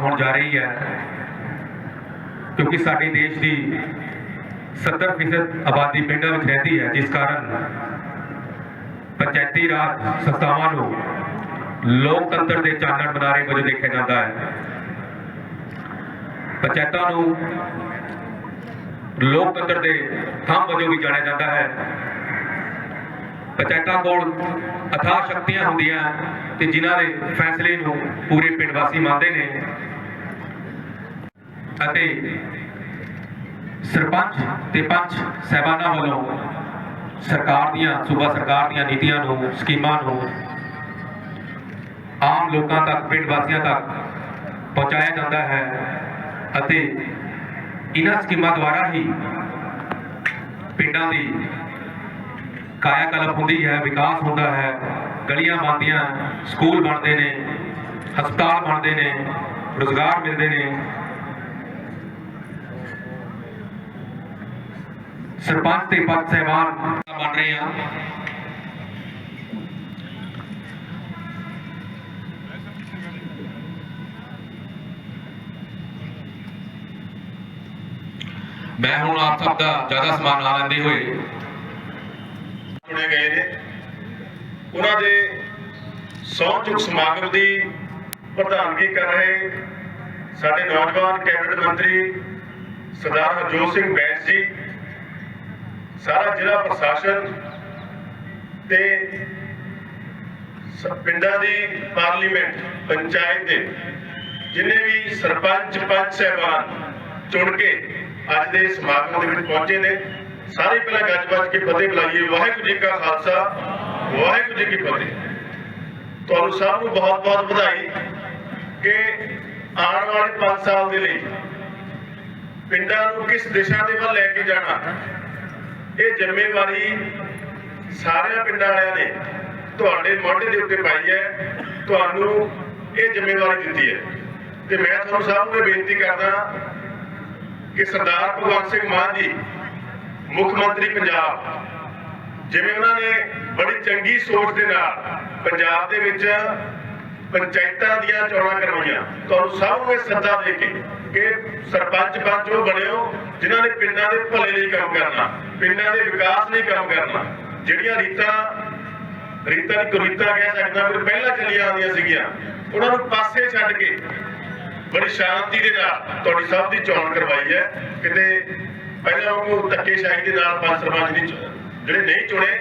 ਹੋਣ ਜਾ ਰਹੀ ਹੈ। ਕਿਉਂਕਿ ਸਾਡੇ ਦੇਸ਼ ਦੀ 70% ਆਬਾਦੀ ਪਿੰਡਾਂ ਵਿੱਚ ਰਹਿੰਦੀ ਹੈ, ਜਿਸ ਕਾਰਨ ਪੰਚਾਇਤੀ ਰਾਜ ਸੰਸਥਾਵਾਂ ਨੂੰ ਲੋਕਤੰਤਰ ਦੇ ਚਾਨਣ ਮਨਾਰੇ ਵਜੋਂ ਦੇਖਿਆ ਜਾਂਦਾ ਹੈ। ਪੰਚਾਇਤਾਂ ਨੂੰ ਲੋਕਤੰਤਰ ਦੇ ਥੰਮ ਵਜੋਂ ਵੀ ਜਾਣਿਆ ਜਾਂਦਾ ਹੈ। ਪੰਚਾਇਤਾਂ ਕੋਲ ਅਥਾਹ ਸ਼ਕਤੀਆਂ ਹੁੰਦੀਆਂ। ਤੇ ਜਿਨ੍ਹਾਂ ਦੇ ਫੈਸਲੇ ਨੂੰ ਪੂਰੇ ਪਿੰਡ ਵਾਸੀ ਮੰਨਦੇ ਨੇ ਅਤੇ ਸਰਪੰਚ ਤੇ ਪੰਚ ਸਹਿਬਾਨਾਂ ਵੱਲੋਂ ਸਰਕਾਰ ਦੀਆਂ, ਸੂਬਾ ਸਰਕਾਰ ਦੀਆਂ ਨੀਤੀਆਂ ਨੂੰ, ਸਕੀਮਾਂ ਨੂੰ ਆਮ ਲੋਕਾਂ ਤੱਕ, ਪਿੰਡ ਵਾਸੀਆਂ ਤੱਕ ਪਹੁੰਚਾਇਆ ਜਾਂਦਾ ਹੈ ਅਤੇ ਇਹਨਾਂ ਸਕੀਮਾਂ ਦੁਆਰਾ ਹੀ ਪਿੰਡਾਂ ਦੀ ਕਾਇਆ ਕਲਪ ਹੁੰਦੀ ਹੈ, ਵਿਕਾਸ ਹੁੰਦਾ ਹੈ। ਗਲੀਆਂ ਬਣਦੀਆਂ, ਸਕੂਲ ਬਣਦੇ ਨੇ, ਹਸਪਤਾਲ ਬਣਦੇ ਨੇ, ਰੋਜ਼ਗਾਰ ਮਿਲਦੇ ਨੇ। ਸਰਪੰਚ ਤੇ ਪੰਚ ਸਹਿਬਾਨ ਬਣ ਰਹੇ ਆ। ਮੈਂ ਹੁਣ ਆਪ ਸਭ ਦਾ ਜ਼ਿਆਦਾ ਸਮਾਨ ਨਾ ਲੈਂਦੇ ਹੋਏ। ਚੁਣੇ ਗਏ ਨੇ। ਉਹਨਾਂ ਦੇ ਸਹੁੰ ਚੁੱਕ ਸਮਾਗਮ ਦੀ ਪ੍ਰਧਾਨਗੀ ਕਰ ਰਹੇ ਸਾਡੇ ਨੌਜਵਾਨ ਕੈਬਨਿਟ ਮੰਤਰੀ ਸਰਦਾਰ ਹਰਜੋਤ ਸਿੰਘ ਬੈਂਸ ਜੀ, ਸਾਰਾ ਜ਼ਿਲ੍ਹਾ ਪ੍ਰਸ਼ਾਸਨ ਤੇ ਪਿੰਡਾਂ ਦੀ ਪਾਰਲੀਮੈਂਟ, ਪੰਚਾਇਤ ਦੇ ਜਿੰਨੇ ਵੀ ਸਰਪੰਚ, ਪੰਚ ਸਹਿਬਾਨ ਚੁਣ ਕੇ ਅੱਜ ਦੇ ਸਮਾਗਮ ਦੇ ਵਿੱਚ ਪਹੁੰਚੇ ਨੇ। ਸਾਰੇ ਪਹਿਲਾਂ ਗੱਜ ਵੱਜ ਕੇ ਫਤਿਹ ਬੁਲਾਈਏ। ਵਾਹਿਗੁਰੂ ਜੀ ਕਾ ਖਾਲਸਾ। ਵਾਹਿਗੁਰੂ ਜੀ ਕੀ ਫਤਿਹ। ਤੁਹਾਨੂੰ ਸਭ ਨੂੰ ਬਹੁਤ ਬਹੁਤ ਵਧਾਈ ਕਿ ਆਉਣ ਵਾਲੇ 5 ਸਾਲ ਦੇ ਲਈ ਪਿੰਡਾਂ ਨੂੰ ਕਿਸ ਦਿਸ਼ਾ ਦੇ ਵੱਲ ਲੈ ਕੇ ਜਾਣਾ, ਇਹ ਜ਼ਿੰਮੇਵਾਰੀ ਸਾਰਿਆਂ ਪਿੰਡਾਂ ਵਾਲਿਆਂ ਨੇ ਤੁਹਾਡੇ ਮੋਢੇ ਦੇ ਉੱਤੇ ਪਾਈ ਹੈ, ਤੁਹਾਨੂੰ ਇਹ ਜ਼ਿੰਮੇਵਾਰੀ ਦਿੱਤੀ ਹੈ। ਤੇ ਮੈਂ ਤੁਹਾਨੂੰ ਸਭ ਨੂੰ ਇਹ ਬੇਨਤੀ ਕਰਦਾ ਕਿ ਸਰਦਾਰ ਭਗਵੰਤ ਸਿੰਘ ਮਾਨ ਜੀ, ਮੁੱਖ ਮੰਤਰੀ ਪੰਜਾਬ, ਜਿਵੇਂ ਉਹਨਾਂ ਨੇ ਬੜੀ ਚੰਗੀ ਸੋਚ ਦੇ ਨਾਲ ਪੰਜਾਬ ਦੇ ਵਿੱਚ ਪੰਚਾਇਤਾਂ ਦੀਆਂ ਚੋਣਾਂ ਕਰਵਾਈਆਂ। ਤੁਹਾਨੂੰ ਸਭ ਨੂੰ ਇਹ ਸੱਦਾ ਦੇ ਕੇ ਕਿ ਸਰਪੰਚ ਪੰਚ ਉਹ ਬਣਿਓ, ਜਿਨ੍ਹਾਂ ਨੇ ਪਿੰਡਾਂ ਦੇ ਭਲੇ ਲਈ ਕੰਮ ਕਰਨਾ, ਪਿੰਡਾਂ ਦੇ ਵਿਕਾਸ ਲਈ ਕੰਮ ਕਰਨਾ। ਜਿਹੜੀਆਂ ਰੀਤਾਂ ਰੀਤਾਂ ਦੀ ਕੁਰੀਤਾਂ ਕਹਿ ਸਕਦਾ ਵੀ ਪਹਿਲਾਂ ਚੱਲੀਆਂ ਆਉਂਦੀਆਂ ਸੀਗੀਆਂ, ਉਹਨਾਂ ਨੂੰ ਪਾਸੇ ਛੱਡ ਕੇ ਬੜੀ ਸ਼ਾਂਤੀ ਦੇ ਨਾਲ ਤੁਹਾਡੀ ਸਭ ਦੀ ਚੋਣ ਕਰਵਾਈ ਹੈ। ਕਿਤੇ ਪਹਿਲਾਂ ਉਹ ਧੱਕੇਸ਼ਾਹੀ ਦੇ ਨਾਲ ਪੰਜ ਸਰਪੰਚ ਦੀ ਜਿਹੜੇ ਨਹੀਂ ਚੁਣੇ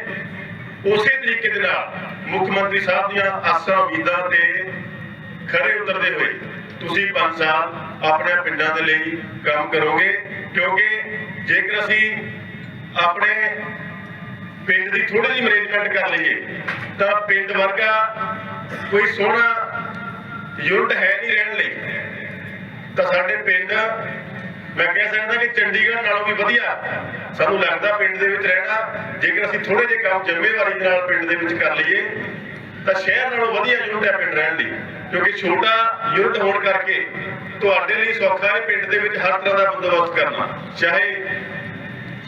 ਤਰੀਕੇ ਦੇ ਨਾਲ ਮੁੱਖ ਮੰਤਰੀ ਸਾਹਿਬ ਦੀਆਂ ਆਸਾਂ ਉਮੀਦਾਂ ਤੇ ਖਰੇ ਉਤਰਦੇ ਹੋਏ ਤੁਸੀਂ 5 ਸਾਲ ਆਪਣੇ ਪਿੰਡਾਂ ਦੇ ਲਈ ਕੰਮ ਕਰੋਗੇ, ਕਿਉਂਕਿ ਜੇਕਰ ਅਸੀਂ ਆਪਣੇ ਪਿੰਡ ਦੀ ਥੋੜੀ ਜਿਹੀ ਮੈਨੇਜਮੈਂਟ ਕਰ ਲਈਏ, ਤਾਂ ਪਿੰਡ ਵਰਗਾ ਕੋਈ ਸੋਹਣਾ ਯੂਨਿਟ ਹੈ ਨਹੀਂ ਰਹਿਣ ਲਈ। ਤਾਂ ਸਾਡੇ ਪਿੰਡ ਮੈਂ ਕਹਿ ਸਕਦਾ ਕਿ ਚੰਡੀਗੜ੍ਹ ਨਾਲੋਂ ਵੀ ਵਧੀਆ ਸਾਨੂੰ ਲੱਗਦਾ ਪਿੰਡ ਦੇ ਵਿੱਚ ਰਹਿਣਾ। ਜੇਕਰ ਅਸੀਂ ਥੋੜੇ ਜਿਹੇ ਕੰਮ ਜ਼ਿੰਮੇਵਾਰੀ ਨਾਲ ਪਿੰਡ ਦੇ ਵਿੱਚ ਕਰ ਲਈਏ, ਤਾਂ ਸ਼ਹਿਰ ਨਾਲੋਂ ਵਧੀਆ ਯੂਨਿਟ ਹੈ ਪਿੰਡ ਰਹਿਣ ਲਈ ਕਿਉਂਕਿ ਛੋਟਾ ਯੂਨਿਟ ਹੋਣ ਕਰਕੇ ਤੁਹਾਡੇ ਲਈ ਸੌਖਾ ਹੈ ਪਿੰਡ ਦੇ ਵਿੱਚ ਹਰ ਤਰ੍ਹਾਂ ਦਾ ਬੰਦੋਬਸਤ ਕਰਨਾ। ਚਾਹੇ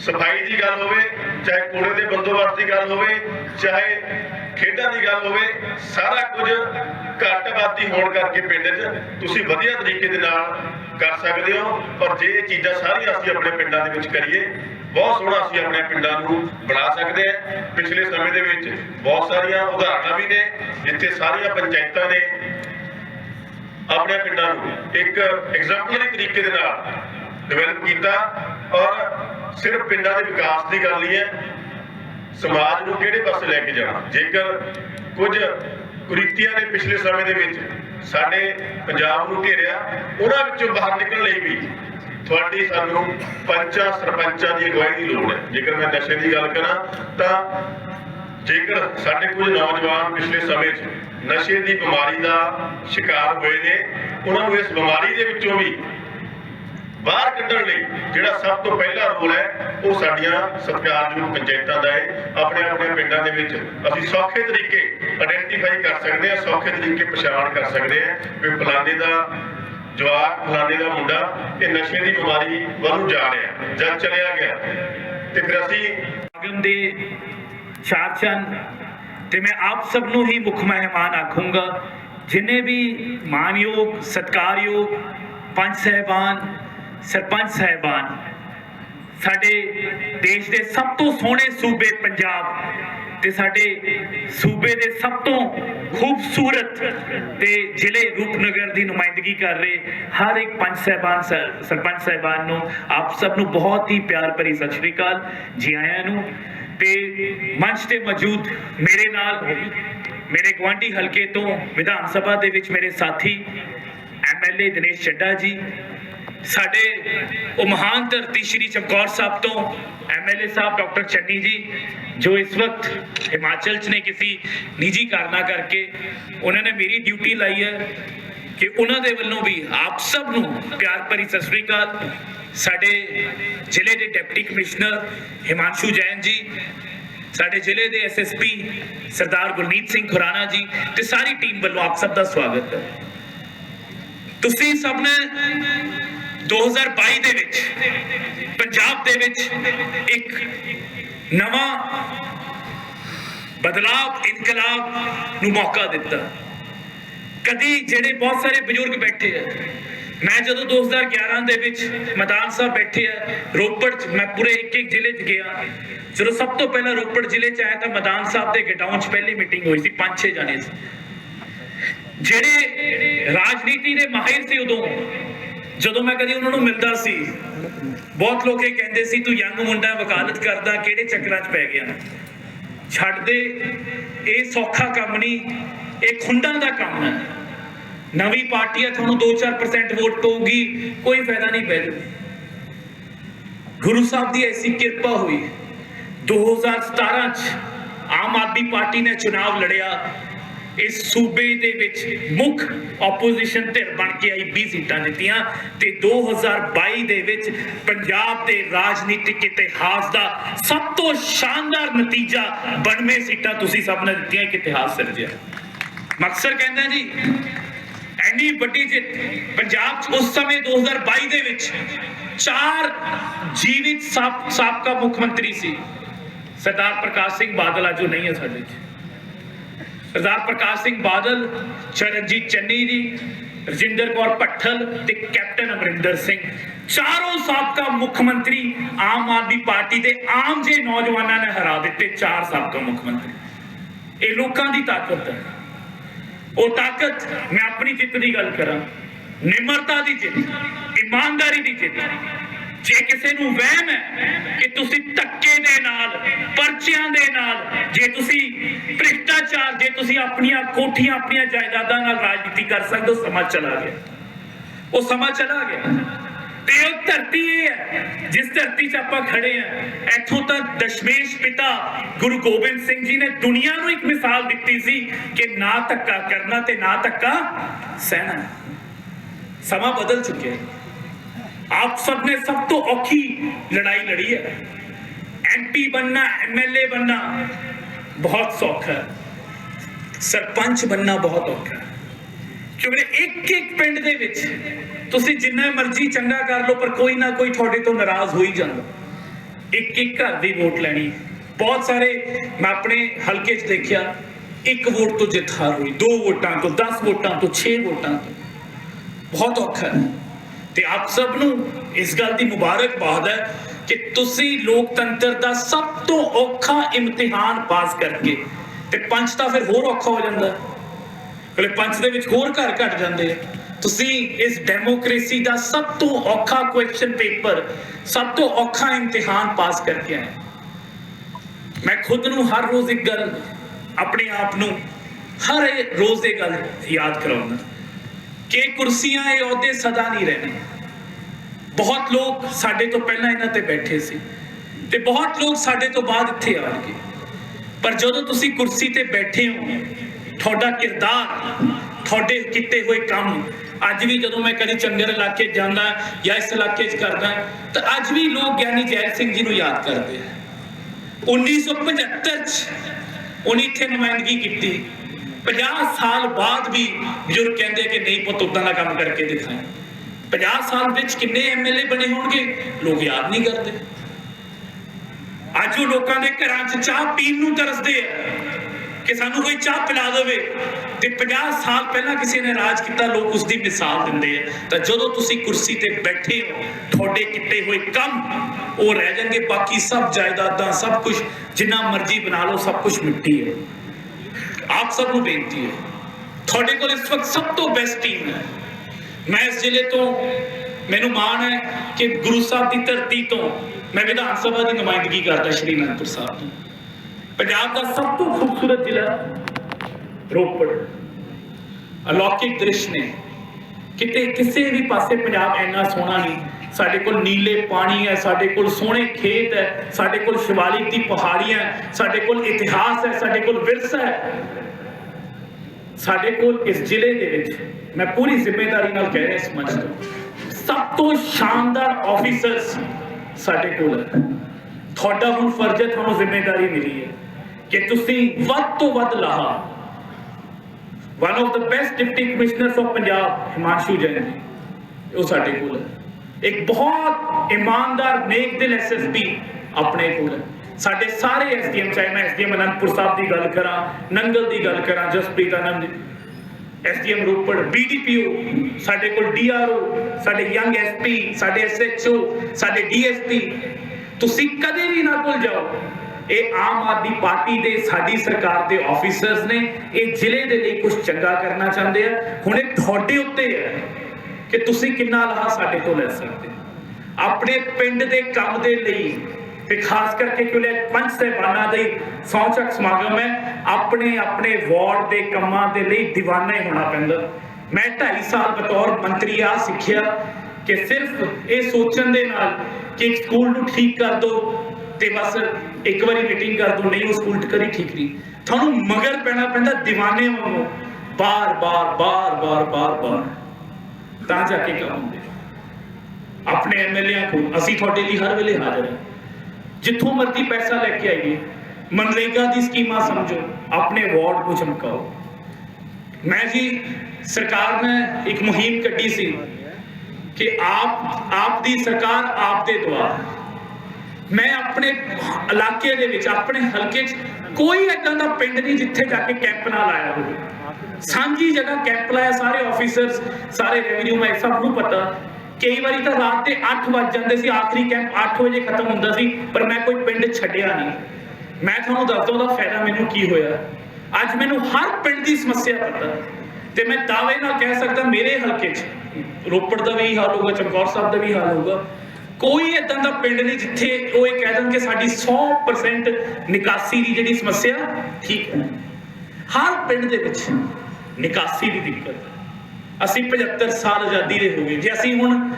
ਸਫ਼ਾਈ ਦੀ ਗੱਲ ਹੋਵੇ, ਚਾਹੇ ਕੂੜੇ ਦੇ ਬੰਦੋਬਸਤ ਦੀ ਗੱਲ ਹੋਵੇ, ਚਾਹੇ ਖੇਡਾਂ ਦੀ ਗੱਲ ਹੋਵੇ, ਸਾਰਾ ਕੁਝ ਘੱਟ ਆਬਾਦੀ ਹੋਣ ਕਰਕੇ ਪਿੰਡ 'ਚ ਤੁਸੀਂ ਵਧੀਆ ਤਰੀਕੇ ਦੇ ਨਾਲ ਕਰ ਸਕਦੇ ਹੋ, ਪਰ ਜੇ ਇਹ ਚੀਜ਼ਾਂ ਸਾਰੀਆਂ ਅਸੀਂ ਆਪਣੇ ਪਿੰਡਾਂ ਦੇ ਵਿੱਚ ਕਰੀਏ, ਬਹੁਤ ਸੋਹਣਾ ਅਸੀਂ ਆਪਣੇ ਪਿੰਡਾਂ ਨੂੰ ਬਣਾ ਸਕਦੇ ਹਾਂ। ਪਿਛਲੇ ਸਮੇਂ ਦੇ ਵਿੱਚ ਬਹੁਤ ਸਾਰੀਆਂ ਉਦਾਹਰਨਾਂ ਵੀ ਨੇ, ਜਿੱਥੇ ਸਾਰੀਆਂ ਪੰਚਾਇਤਾਂ ਨੇ ਆਪਣੇ ਪਿੰਡਾਂ ਨੂੰ ਇੱਕ ਐਗਜ਼ਾਮਪਲਰੀ ਤਰੀਕੇ ਦੇ ਨਾਲ ਡਿਵੈਲਪ ਕੀਤਾ, ਔਰ ਸਿਰਫ ਪਿੰਡਾਂ ਦੇ ਵਿਕਾਸ ਦੀ ਗੱਲ ਨਹੀਂ ਹੈ, ਸਮਾਜ ਨੂੰ ਕਿਹੜੇ ਪਾਸੇ ਲੈ ਕੇ ਜਾਣਾ। ਜੇਕਰ ਕੁਝ ਕੁਰੀਤੀਆਂ ਨੇ ਪਿਛਲੇ ਸਮੇਂ ਦੇ ਵਿੱਚ ਸਾਡੇ ਪੰਜਾਬ ਨੂੰ ਘੇਰਿਆ, ਉਹਨਾਂ ਵਿੱਚੋਂ ਬਾਹਰ ਨਿਕਲਣ ਲਈ ਵੀ ਤੁਹਾਡੀ ਸਾਨੂੰ ਪੰਚਾਂ, ਸਰਪੰਚਾਂ ਦੀ ਅਗਵਾਈ ਦੀ ਲੋੜ ਹੈ। ਜੇਕਰ ਮੈਂ ਨਸ਼ੇ ਦੀ ਗੱਲ ਕਰਾਂ, ਤਾਂ ਜੇਕਰ ਸਾਡੇ ਕੁਝ ਨੌਜਵਾਨ ਪਿਛਲੇ ਸਮੇਂ 'ਚ ਨਸ਼ੇ ਦੀ ਬਿਮਾਰੀ ਦਾ ਸ਼ਿਕਾਰ ਹੋਏ ਨੇ, ਉਹਨਾਂ ਨੂੰ ਇਸ ਬਿਮਾਰੀ ਦੇ ਵਿੱਚੋਂ ਵੀ ਬਾਹਰ ਕੱਢਣ ਲਈ ਜਿਹੜਾ ਸਭ ਤੋਂ ਪਹਿਲਾ ਰੋਲ ਹੈ, ਉਹ ਸਾਡੀਆਂ ਸਤਿਕਾਰਯੋਗ ਪੰਚਾਇਤਾਂ ਦਾ ਹੈ। ਆਪਣੇ ਆਪਣੇ ਪਿੰਡਾਂ ਦੇ ਵਿੱਚ ਅਸੀਂ ਸੌਖੇ ਤਰੀਕੇ ਆਇਡੈਂਟੀਫਾਈ ਕਰ ਸਕਦੇ ਹਾਂ ਸੌਖੇ ਤਰੀਕੇ ਪਛਾਣ ਕਰ ਸਕਦੇ ਹਾਂ ਵੀ ਫਲਾਣੇ ਦਾ ਜਵਾਕ, ਫਲਾਣੇ ਦਾ ਮੁੰਡਾ ਇਹ ਨਸ਼ੇ ਦੀ ਬਿਮਾਰੀ ਵੱਲ ਜਾ ਰਿਹਾ ਜਾਂ ਚਲਿਆ ਗਿਆ। ਤੇ ਫਿਰ ਅਸੀਂ ਸਮਾਗਮ ਦੇ ਚਾਰ ਚੰਦ ਤੇ ਮੈਂ ਆਪ ਸਭ ਨੂੰ ਹੀ ਮੁੱਖ ਮਹਿਮਾਨ ਆਖੂੰਗਾ, ਜਿਨੇ ਵੀ ਮਾਨਯੋਗ, ਸਤਕਾਰਯੋਗ ਪੰਚ ਸਹਿਬਾਨ, ਸਰਪੰਚ ਸਹਿਬਾਨ, ਸਾਡੇ ਦੇਸ਼ ਦੇ ਸਭ ਤੋਂ ਸੋਹਣੇ ਸੂਬੇ ਪੰਜਾਬ ਤੇ ਸਾਡੇ ਸੂਬੇ ਦੇ ਸਭ ਤੋਂ ਖੂਬਸੂਰਤ ਤੇ ਜ਼ਿਲ੍ਹੇ ਰੂਪਨਗਰ ਦੀ ਨੁਮਾਇੰਦਗੀ ਕਰ ਰਹੇ ਹਰ ਇੱਕ ਪੰਚ ਸਹਿਬਾਨ ਸਰਪੰਚ ਸਹਿਬਾਨ ਨੂੰ ਆਪ ਸਭ ਨੂੰ ਬਹੁਤ ਹੀ ਪਿਆਰ ਭਰੀ ਸਤਿ ਸ਼੍ਰੀ ਅਕਾਲ ਜੀ ਆਇਆਂ ਨੂੰ। ਤੇ ਮੰਚ ਤੇ ਮੌਜੂਦ ਮੇਰੇ ਨਾਲ, ਮੇਰੇ ਗਵਾਂਢੀ ਹਲਕੇ ਤੋਂ ਵਿਧਾਨ ਸਭਾ ਦੇ ਵਿੱਚ ਮੇਰੇ ਸਾਥੀ ਐਮਐਲਏ ਦਿਨੇਸ਼ ਚੱਡਾ ਜੀ ਸਾਡੇ ਉਹ ਮਹਾਨ ਧਰਤੀ ਸ਼੍ਰੀ ਚਮਕੌਰ ਸਾਹਿਬ ਤੋਂ ਐਮਐਲਏ ਸਾਹਿਬ ਡਾਕਟਰ ਚੰਨੀ ਜੀ, ਜੋ ਇਸ ਵਕਤ ਹਿਮਾਚਲ 'ਚ ਨੇ ਕਿਸੇ ਨਿੱਜੀ ਕਾਰਨਾ ਕਰਕੇ, ਉਹਨਾਂ ਨੇ ਮੇਰੀ ਡਿਊਟੀ ਲਾਈ ਹੈ ਕਿ ਉਹਨਾਂ ਦੇ ਵੱਲੋਂ ਵੀ ਆਪ ਸਭ ਨੂੰ ਪਿਆਰ ਭਰੀ ਸਤਿ ਸ੍ਰੀ ਅਕਾਲ। ਸਾਡੇ ਜ਼ਿਲ੍ਹੇ ਦੇ ਡਿਪਟੀ ਕਮਿਸ਼ਨਰ ਹਿਮਾਂਸ਼ੂ ਜੈਨ ਜੀ, ਸਾਡੇ ਜ਼ਿਲ੍ਹੇ ਦੇ ਐਸਐਸਪੀ ਸਰਦਾਰ ਗੁਰਮੀਤ ਸਿੰਘ ਖੁਰਾਨਾ ਜੀ ਤੇ ਸਾਰੀ ਟੀਮ ਵੱਲੋਂ ਆਪ ਸਭ ਦਾ ਸਵਾਗਤ ਹੈ। ਤੁਸੀਂ ਸਭ ਨੇ 2022 ਦੇ ਵਿੱਚ ਪੰਜਾਬ ਦੇ ਵਿੱਚ ਇੱਕ ਨਵਾਂ ਬਦਲਾਵ, ਇਨਕਲਾਬ ਨੂੰ ਮੌਕਾ ਦਿੱਤਾ। ਕਦੀ ਜਿਹੜੇ ਬਹੁਤ ਸਾਰੇ ਬਜ਼ੁਰਗ ਬੈਠੇ ਆ, ਮੈਂ ਜਦੋਂ 2011 ਦੇ ਵਿੱਚ ਮੈਦਾਨ ਸਾਹਿਬ ਬੈਠੇ ਆ, ਰੋਪੜ ਚ ਮੈਂ ਪੂਰੇ ਇੱਕ ਇੱਕ ਜ਼ਿਲ੍ਹੇ 'ਚ ਗਿਆ, ਜਦੋਂ ਸਭ ਤੋਂ ਪਹਿਲਾਂ ਰੋਪੜ ਜ਼ਿਲ੍ਹੇ 'ਚ ਆਇਆ ਤਾਂ ਮੈਦਾਨ ਸਾਹਿਬ ਦੇ ਗਡਾਊਨ 'ਚ ਪਹਿਲੀ ਮੀਟਿੰਗ ਹੋਈ ਸੀ ਪੰਜ ਛੇ ਜਾਣੇ ਸੀ। ਜਿਹੜੇ ਰਾਜਨੀਤੀ ਦੇ ਮਾਹਿਰ ਸੀ ਉਦੋਂ ਜਦੋਂ ਮੈਂ ਕਦੀ ਉਹਨਾਂ ਨੂੰ ਮਿਲਦਾ ਸੀ, ਬਹੁਤ ਲੋਕ ਇਹ ਕਹਿੰਦੇ ਸੀ, ਤੂੰ ਯੰਗ ਮੁੰਡਾ ਵਕਾਲਤ ਕਰਦਾ, ਕਿਹੜੇ ਚੱਕਰਾਂ 'ਚ ਪੈ ਗਿਆ? ਛੱਡ ਦੇ, ਇਹ ਸੌਖਾ ਕੰਮ ਨਹੀਂ, ਇਹ ਖੁੰਡਾਂ ਦਾ ਕੰਮ ਹੈ। ਨਵੀਂ ਪਾਰਟੀ ਹੈ, ਤੁਹਾਨੂੰ 2-4% ਵੋਟ ਪਊਗੀ, ਕੋਈ ਫਾਇਦਾ ਨਹੀਂ ਪੈ ਜੂ ਗੁਰੂ ਸਾਹਿਬ ਦੀ ਐਸੀ ਕਿਰਪਾ ਹੋਈ। 2017 ਚ ਆਮ ਆਦਮੀ ਪਾਰਟੀ ਨੇ ਚੁਣਾਵ ਲੜਿਆ। ਇਸ ਸੂਬੇ ਦੇ ਵਿੱਚ ਮੁੱਖ ਆਪੋਜੀਸ਼ਨ ਧਿਰ ਬਣ ਕੇ ਆਈ 20 ਸੀਟਾਂ ਜਿੱਤੀਆਂ ਤੇ 2022 ਦੇ ਵਿੱਚ ਪੰਜਾਬ ਦੇ ਰਾਜਨੀਤਿਕ ਇਤਿਹਾਸ ਦਾ ਸਭ ਤੋਂ ਸ਼ਾਨਦਾਰ ਨਤੀਜਾ 92 ਸੀਟਾਂ ਤੁਸੀਂ ਸਭ ਨੇ ਦਿੱਤੀਆਂ, ਇੱਕ ਇਤਿਹਾਸ ਸਿਰਜਿਆ। ਮਕਸਦ ਕਹਿੰਦਾ ਜੀ, ਐਨੀ ਵੱਡੀ ਜਿੱਤ ਪੰਜਾਬ 'ਚ ਉਸ ਸਮੇਂ 2022 ਦੇ ਵਿੱਚ ਚਾਰ ਜੀਵਿਤ ਸਾਬ- ਸਾਬਕਾ ਮੁੱਖ ਮੰਤਰੀ ਸੀ। ਸਰਦਾਰ ਪ੍ਰਕਾਸ਼ ਸਿੰਘ ਬਾਦਲ ਅੱਜ ਉਹ ਨਹੀਂ ਹੈ ਸਾਡੇ 'ਚ। ਸਰਦਾਰ ਪ੍ਰਕਾਸ਼ ਸਿੰਘ ਬਾਦਲ ਚਰਨਜੀਤ ਚੰਨੀ ਜੀ, ਰਜਿੰਦਰ ਕੌਰ ਭੱਠਲ ਤੇ ਕੈਪਟਨ ਅਮਰਿੰਦਰ ਸਿੰਘ। ਚਾਰੋਂ ਸਾਬਕਾ ਮੁੱਖ ਮੰਤਰੀ ਆਮ ਆਦਮੀ ਪਾਰਟੀ ਦੇ ਆਮ ਜੇ ਨੌਜਵਾਨਾਂ ਨੇ ਹਰਾ ਦਿੱਤੇ ਚਾਰ ਸਾਬਕਾ ਮੁੱਖ ਮੰਤਰੀ। ਇਹ ਲੋਕਾਂ ਦੀ ਤਾਕਤ ਹੈ। ਉਹ ਤਾਕਤ ਮੈਂ ਆਪਣੀ ਜਿੱਤ ਦੀ ਗੱਲ ਕਰਾਂ। ਨਿਮਰਤਾ ਦੀ ਜਿੱਤ, ਇਮਾਨਦਾਰੀ ਦੀ ਜਿੱਤ। ਜੇ ਕਿਸੇ ਨੂੰ ਵਹਿਮ ਹੈ ਕਿ ਤੁਸੀਂ ਧੱਕੇ ਦੇ ਨਾਲ, ਪਰਚਿਆਂ ਦੇ ਨਾਲ, ਜੇ ਤੁਸੀਂ ਭ੍ਰਿਸ਼ਟਾਚਾਰ, ਜੇ ਤੁਸੀਂ ਆਪਣੀਆਂ ਕੋਠੀਆਂ, ਆਪਣੀਆਂ ਜਾਇਦਾਦਾਂ ਨਾਲ ਰਾਜਨੀਤੀ ਕਰ ਸਕਦੇ ਹੋ, ਸਮਾਂ ਚਲਾ ਗਿਆ। ਉਹ ਸਮਾਂ ਚਲਾ ਗਿਆ। ਤੇ ਉਹ ਧਰਤੀ ਇਹ ਹੈ, ਜਿਸ ਧਰਤੀ 'ਚ ਆਪਾਂ ਖੜੇ ਆ ਇੱਥੋਂ ਤੱਕ ਦਸ਼ਮੇਸ਼ ਪਿਤਾ ਗੁਰੂ ਗੋਬਿੰਦ ਸਿੰਘ ਜੀ ਨੇ ਦੁਨੀਆ ਨੂੰ ਇੱਕ ਮਿਸਾਲ ਦਿੱਤੀ ਸੀ ਕਿ ਨਾ ਧੱਕਾ ਕਰਨਾ ਤੇ ਨਾ ਧੱਕਾ ਸਹਿਣਾ। ਸਮਾਂ ਬਦਲ ਚੁੱਕਿਆ ਹੈ। ਆਪ ਸਭ ਨੇ ਸਭ ਤੋਂ ਔਖੀ ਲੜਾਈ ਲੜੀ ਹੈ ਐਮਪੀ ਬੰਨਾ ਐਮਐਲਏ ਬੰਨਾ ਬਹੁਤ ਸੌਖਾ ਹੈ ਸਰਪੰਚ ਬੰਨਾ ਬਹੁਤ ਔਖਾ ਹੈ ਕਿਉਂਕਿ ਇੱਕ ਇੱਕ ਪਿੰਡ ਦੇ ਵਿੱਚ ਤੁਸੀਂ ਜਿੰਨਾ ਮਰਜ਼ੀ ਚੰਗਾ ਕਰ ਲਓ ਪਰ ਕੋਈ ਨਾ ਕੋਈ ਤੁਹਾਡੇ ਤੋਂ ਨਾਰਾਜ਼ ਹੋ ਹੀ ਜਾਂਦਾ ਇੱਕ ਇੱਕ ਘਰ ਦੀ ਵੋਟ ਲੈਣੀ ਬਹੁਤ ਸਾਰੇ ਮੈਂ ਆਪਣੇ ਹਲਕੇ 'ਚ ਦੇਖਿਆ ਇੱਕ ਵੋਟ ਤੋਂ ਜਿੱਤ ਹਾਰ ਹੋਈ ਦੋ ਵੋਟਾਂ ਤੋਂ 10 ਵੋਟਾਂ ਤੋਂ 6 ਵੋਟਾਂ ਤੋਂ ਬਹੁਤ ਔਖਾ ਹੈ ਤੇ ਆਪ ਸਭ ਨੂੰ ਇਸ ਗੱਲ ਦੀ ਮੁਬਾਰਕਬਾਦ ਹੈ ਕਿ ਤੁਸੀਂ ਲੋਕਤੰਤਰ ਦਾ ਸਭ ਤੋਂ ਔਖਾ ਇਮਤਿਹਾਨ ਪਾਸ ਕਰਕੇ ਤੇ ਪੰਚ ਤਾਂ ਫਿਰ ਹੋਰ ਔਖਾ ਹੋ ਜਾਂਦਾ ਹੈ। ਕੋਲੇ ਪੰਚ ਦੇ ਵਿੱਚ ਹੋਰ ਘਰ ਘਟ ਜਾਂਦੇ ਆ। ਤੁਸੀਂ ਇਸ ਡੈਮੋਕ੍ਰੇਸੀ ਦਾ ਸਭ ਤੋਂ ਔਖਾ ਕੁਐਸਚਨ ਪੇਪਰ ਸਭ ਤੋਂ ਔਖਾ ਇਮਤਿਹਾਨ ਪਾਸ ਕਰਕੇ ਆਏ ਮੈਂ ਖੁਦ ਨੂੰ ਹਰ ਰੋਜ਼ ਇੱਕ ਗੱਲ ਆਪਣੇ ਆਪ ਨੂੰ, ਹਰ ਰੋਜ਼ ਇਹ ਗੱਲ ਯਾਦ ਕਰਾਉਂਦਾ। ਕਿ ਕੁਰਸੀਆਂ ਇਹ ਅਹੁਦੇ ਸਦਾ ਨਹੀਂ ਰਹਿਣੇ ਬਹੁਤ ਲੋਕ ਸਾਡੇ ਤੋਂ ਪਹਿਲਾਂ ਇਹਨਾਂ ਤੇ ਬੈਠੇ ਸੀ ਤੇ ਬਹੁਤ ਲੋਕ ਸਾਡੇ ਤੋਂ ਬਾਅਦ ਇੱਥੇ ਆਣਗੇ ਪਰ ਜਦੋਂ ਤੁਸੀਂ ਕੁਰਸੀ ਤੇ ਬੈਠੇ ਹੋ, ਤੁਹਾਡਾ ਕਿਰਦਾਰ, ਤੁਹਾਡੇ ਕੀਤੇ ਹੋਏ ਕੰਮ, ਅੱਜ ਵੀ ਜਦੋਂ ਮੈਂ ਕਦੀ ਚੰਗਰ ਇਲਾਕੇ ਜਾਂਦਾ ਜਾਂ ਇਸ ਇਲਾਕੇ 'ਚ ਕਰਦਾ, ਤਾਂ ਅੱਜ ਵੀ ਲੋਕ ਗਿਆਨੀ ਜੈਲ ਸਿੰਘ ਜੀ ਨੂੰ ਯਾਦ ਕਰਦੇ ਆ। 1975 'ਚ ਉਹਨੇ ਇੱਥੇ ਨੁਮਾਇੰਦਗੀ ਕੀਤੀ। 50 ਸਾਲ ਬਾਅਦ ਵੀ ਬਜ਼ੁਰਗ ਕਹਿੰਦੇ ਕਿ ਨਹੀਂ ਪੁੱਤ, ਉਦਾਂ ਦਾ ਕੰਮ ਕਰਕੇ ਦਿਖਾਏ 50 ਸਾਲ ਵਿੱਚ ਕਿੰਨੇ ਐਮਐਲਏ ਬਣੇ ਹੋਣਗੇ, ਲੋਕ ਯਾਦ ਨਹੀਂ ਕਰਦੇ। ਅੱਜ ਉਹ ਲੋਕਾਂ ਦੇ ਘਰਾਂ 'ਚ ਚਾਹ ਪੀਣ ਨੂੰ ਤਰਸਦੇ ਆ ਕਿ ਸਾਨੂੰ ਕੋਈ ਚਾਹ ਪਿਲਾ ਦੇਵੇ। ਤੇ 50 ਸਾਲ ਪਹਿਲਾਂ ਕਿਸੇ ਨੇ ਰਾਜ ਕੀਤਾ, ਲੋਕ ਉਸ ਦੀ ਮਿਸਾਲ ਦਿੰਦੇ ਆ। ਤਾਂ ਜਦੋਂ ਤੁਸੀਂ ਕੁਰਸੀ ਤੇ ਬੈਠੇ ਹੋ, ਤੁਹਾਡੇ ਕੀਤੇ ਹੋਏ ਕੰਮ, ਉਹ ਰਹਿ ਜਾਣਗੇ। ਬਾਕੀ ਸਭ ਜਾਇਦਾਦਾਂ, ਸਭ ਕੁਝ ਜਿੰਨਾ ਮਰਜ਼ੀ ਬਣਾ ਲਓ, ਸਭ ਕੁਝ ਮਿੱਟੀ ਹੈ। ਆਪ ਸਭ ਨੂੰ ਬੇਨਤੀ ਹੈ ਤੁਹਾਡੇ ਕੋਲ ਇਸ ਵਕਤ ਸਭ ਤੋਂ ਬੈਸਟ ਟੀਮ ਹੈ ਮੈਂ ਇਸ ਜ਼ਿਲ੍ਹੇ ਤੋਂ ਮੈਨੂੰ ਮਾਣ ਹੈ ਕਿ ਗੁਰੂ ਸਾਹਿਬ ਦੀ ਧਰਤੀ ਤੋਂ ਮੈਂ ਵਿਧਾਨ ਸਭਾ ਦੀ ਨੁਮਾਇੰਦਗੀ ਕਰਦਾ ਸ਼੍ਰੀ ਅਨੰਦਪੁਰ ਸਾਹਿਬ ਤੋਂ ਪੰਜਾਬ ਦਾ ਸਭ ਤੋਂ ਖੂਬਸੂਰਤ ਜ਼ਿਲ੍ਹਾ ਰੋਪੜ ਅਲੌਕਿਕ ਦ੍ਰਿਸ਼ ਨੇ ਕਿਤੇ ਕਿਸੇ ਵੀ ਪਾਸੇ ਪੰਜਾਬ ਇੰਨਾ ਸੋਹਣਾ ਨਹੀਂ ਸਾਡੇ ਕੋਲ ਨੀਲੇ ਪਾਣੀ ਹੈ, ਸਾਡੇ ਕੋਲ ਸੋਹਣੇ ਖੇਤ ਹੈ, ਸਾਡੇ ਕੋਲ ਸ਼ਿਵਾਲਿਕ ਦੀ ਪਹਾੜੀਆਂ ਸਾਡੇ ਕੋਲ ਇਤਿਹਾਸ ਹੈ, ਸਾਡੇ ਕੋਲ ਵਿਰਸਾ ਹੈ। ਸਾਡੇ ਕੋਲ ਇਸ ਜ਼ਿਲ੍ਹੇ ਦੇ ਵਿੱਚ ਮੈਂ ਪੂਰੀ ਜ਼ਿੰਮੇਵਾਰੀ ਨਾਲ ਕਹਿ ਰਿਹਾ ਇਸ ਮੰਚ ਤੋਂ, ਸਭ ਤੋਂ ਸ਼ਾਨਦਾਰ ਆਫੀਸਰਸ ਸਾਡੇ ਕੋਲ ਹੈ। ਤੁਹਾਡਾ ਹੁਣ ਫਰਜ਼ ਹੈ, ਤੁਹਾਨੂੰ ਜ਼ਿੰਮੇਵਾਰੀ ਮਿਲੀ ਹੈ ਕਿ ਤੁਸੀਂ ਵੱਧ ਤੋਂ ਵੱਧ ਲਾਹਾ। One of the best deputy commissioners of Punjab Himanshu Jain ji ਉਹ ਸਾਡੇ ਕੋਲ ਹੈ। ਇੱਕ ਬਹੁਤ ਇਮਾਨਦਾਰ ਨੇਕ ਦਿਲ ਐਸਐਸਪੀ ਆਪਣੇ ਕੋਲ ਸਾਡੇ ਸਾਰੇ ਐਸਡੀਐਮ ਚਾਹੇ ਮੈਂ ਐਸਡੀਐਮ ਅਨੰਦਪੁਰ ਸਾਹਿਬ ਦੀ ਗੱਲ ਕਰਾਂ, ਨੰਗਲ ਦੀ ਗੱਲ ਕਰਾਂ, ਜਸਪ੍ਰੀਤ ਆਨੰਦ ਐਸਡੀਐਮ ਰੋਪੜ ਬੀਡੀਪੀਓ ਸਾਡੇ ਕੋਲ ਡੀਆਰਓ ਸਾਡੇ ਯੰਗ ਐਸਪੀ ਸਾਡੇ ਐਸਐਚਓ ਸਾਡੇ ਡੀਐਸਪੀ ਤੁਸੀਂ ਕਦੇ ਵੀ ਨਾ ਭੁੱਲ ਜਾਓ, ਇਹ ਆਮ ਆਦਮੀ ਪਾਰਟੀ ਦੇ, ਸਾਡੀ ਸਰਕਾਰ ਦੇ ਆਫੀਸਰਸ ਨੇ, ਇਹ ਜ਼ਿਲ੍ਹੇ ਦੇ ਲਈ ਕੁਝ ਚੰਗਾ ਕਰਨਾ ਚਾਹੁੰਦੇ ਆ। ਹੁਣ ਇਹ ਤੁਹਾਡੇ ਉੱਤੇ ਹੈ। ਕਿ ਤੁਸੀਂ ਕਿੰਨਾ ਲਾਹਾ ਸਾਡੇ ਤੋਂ ਲੈ ਸਕਦੇ ਆਪਣੇ ਪਿੰਡ ਦੇ ਕੰਮ ਦੇ ਲਈ ਤੇ ਖਾਸ ਕਰਕੇ ਕਿਉਂਕਿ ਪੰਜ ਸਹਿਬਾਨਾਂ ਦੇ ਸੌਂਚਕ ਸਮਾਗਮ ਹੈ, ਆਪਣੇ ਆਪਣੇ ਵਾਰਡ ਦੇ ਕੰਮਾਂ ਦੇ ਲਈ دیਵਾਨਾ ਹੀ ਹੋਣਾ ਪੈਂਦਾ। ਮੈਂ 2.5 ਸਾਲ ਬਤੌਰ ਮੰਤਰੀ ਆ, ਸਿੱਖਿਆ ਕਿ ਸਿਰਫ ਇਹ ਸੋਚਣ ਦੇ ਨਾਲ ਕਿ ਸਕੂਲ ਨੂੰ ਠੀਕ ਕਰ ਦੋ ਤੇ ਬਸ ਇੱਕ ਵਾਰੀ ਮੀਟਿੰਗ ਕਰ ਦੋ, ਨਹੀਂ ਉਹ ਸਕੂਲ ਕਰੀ ਠੀਕ ਨਹੀਂ। ਤੁਹਾਨੂੰ ਮਗਰ ਪੈਣਾ ਪੈਂਦਾ دیਵਾਨੇ ਵਾਂਗੂ। ਬਾਰ ਬਾਰ ਬਾਰ ਬਾਰ ਬਾਰ ਬਾਰ। ਤਾਂ ਜਾ ਕੇ ਕੰਮ ਹੁੰਦੇ ਆਪਣੇ ਐਮਐਲਏ ਕੋਲ ਅਸੀਂ ਤੁਹਾਡੇ ਲਈ ਹਰ ਵੇਲੇ ਹਾਜ਼ਰ ਹਾਂ। ਜਿੱਥੋਂ ਮਰਜ਼ੀ ਪੈਸਾ ਲੈ ਕੇ ਆਈਏ, ਮਨਰੇਗਾ ਦੀ ਸਕੀਮਾਂ ਸਮਝੋ, ਆਪਣੇ ਵਾਰਡ ਨੂੰ ਚਮਕਾਓ। ਮੈਂ ਜੀ, ਸਰਕਾਰ ਨੇ ਇੱਕ ਮੁਹਿੰਮ ਕੱਢੀ ਸੀ ਕਿ ਆਪ ਆਪ ਦੀ ਸਰਕਾਰ ਆਪ ਦੇ ਦੁਆਰ ਮੈਂ ਆਪਣੇ ਇਲਾਕੇ ਦੇ ਵਿੱਚ, ਆਪਣੇ ਹਲਕੇ 'ਚ ਕੋਈ ਏਦਾਂ ਦਾ ਪਿੰਡ ਨਹੀਂ ਜਿੱਥੇ ਜਾ ਕੇ ਕੈਂਪ ਨਾ ਲਾਇਆ ਹੋਵੇ। ਸਾਂਝੀ ਜਗ੍ਹਾ ਕੈਂਪ ਲਾਇਆ, ਸਾਰੇ ਆਫੀਸਰਸ ਸਾਰੇ ਰੈਵਨਿਊ ਮੈਂ ਸਭ ਨੂੰ ਪਤਾ। ਕਈ ਵਾਰੀ ਤਾਂ ਰਾਤ ਦੇ 8 ਵੱਜ ਜਾਂਦੇ ਸੀ, ਆਖਰੀ ਕੈਂਪ 8 ਵਜੇ ਖਤਮ ਹੁੰਦਾ ਸੀ, ਪਰ ਮੈਂ ਕੋਈ ਪਿੰਡ ਛੱਡਿਆ ਨਹੀਂ। ਮੈਂ ਤੁਹਾਨੂੰ ਦੱਸਦਾ ਉਹਦਾ ਫਾਇਦਾ ਮੈਨੂੰ ਕੀ ਹੋਇਆ। ਅੱਜ ਮੈਨੂੰ ਹਰ ਪਿੰਡ ਦੀ ਸਮੱਸਿਆ ਪਤਾ। ਤੇ ਮੈਂ ਦਾਅਵੇ ਨਾਲ ਕਹਿ ਸਕਦਾ ਮੇਰੇ ਹਲਕੇ 'ਚ, ਰੋਪੜ ਦਾ ਵੀ ਇਹੀ ਹਾਲ ਹੋਊਗਾ, ਚਮਕੌਰ ਸਾਹਿਬ ਦਾ ਵੀ ਹਾਲ ਹੋਊਗਾ। ਕੋਈ ਇਦਾਂ ਦਾ ਪਿੰਡ ਨਹੀਂ ਜਿੱਥੇ ਉਹ ਇਹ ਕਹਿ ਦੇਣ ਕਿ ਸਾਡੀ 100% ਨਿਕਾਸੀ ਦੀ ਜਿਹੜੀ ਸਮੱਸਿਆ ਠੀਕ ਹੈ। ਹਰ ਪਿੰਡ ਦੇ ਵਿੱਚ ਨਿਕਾਸੀ ਦੀ ਦਿੱਕਤ ਹੈ। ਅਸੀਂ 75 ਸਾਲ ਆਜ਼ਾਦੀ ਦੇ ਹੋ ਗਏ। ਜੇ ਅਸੀਂ ਹੁਣ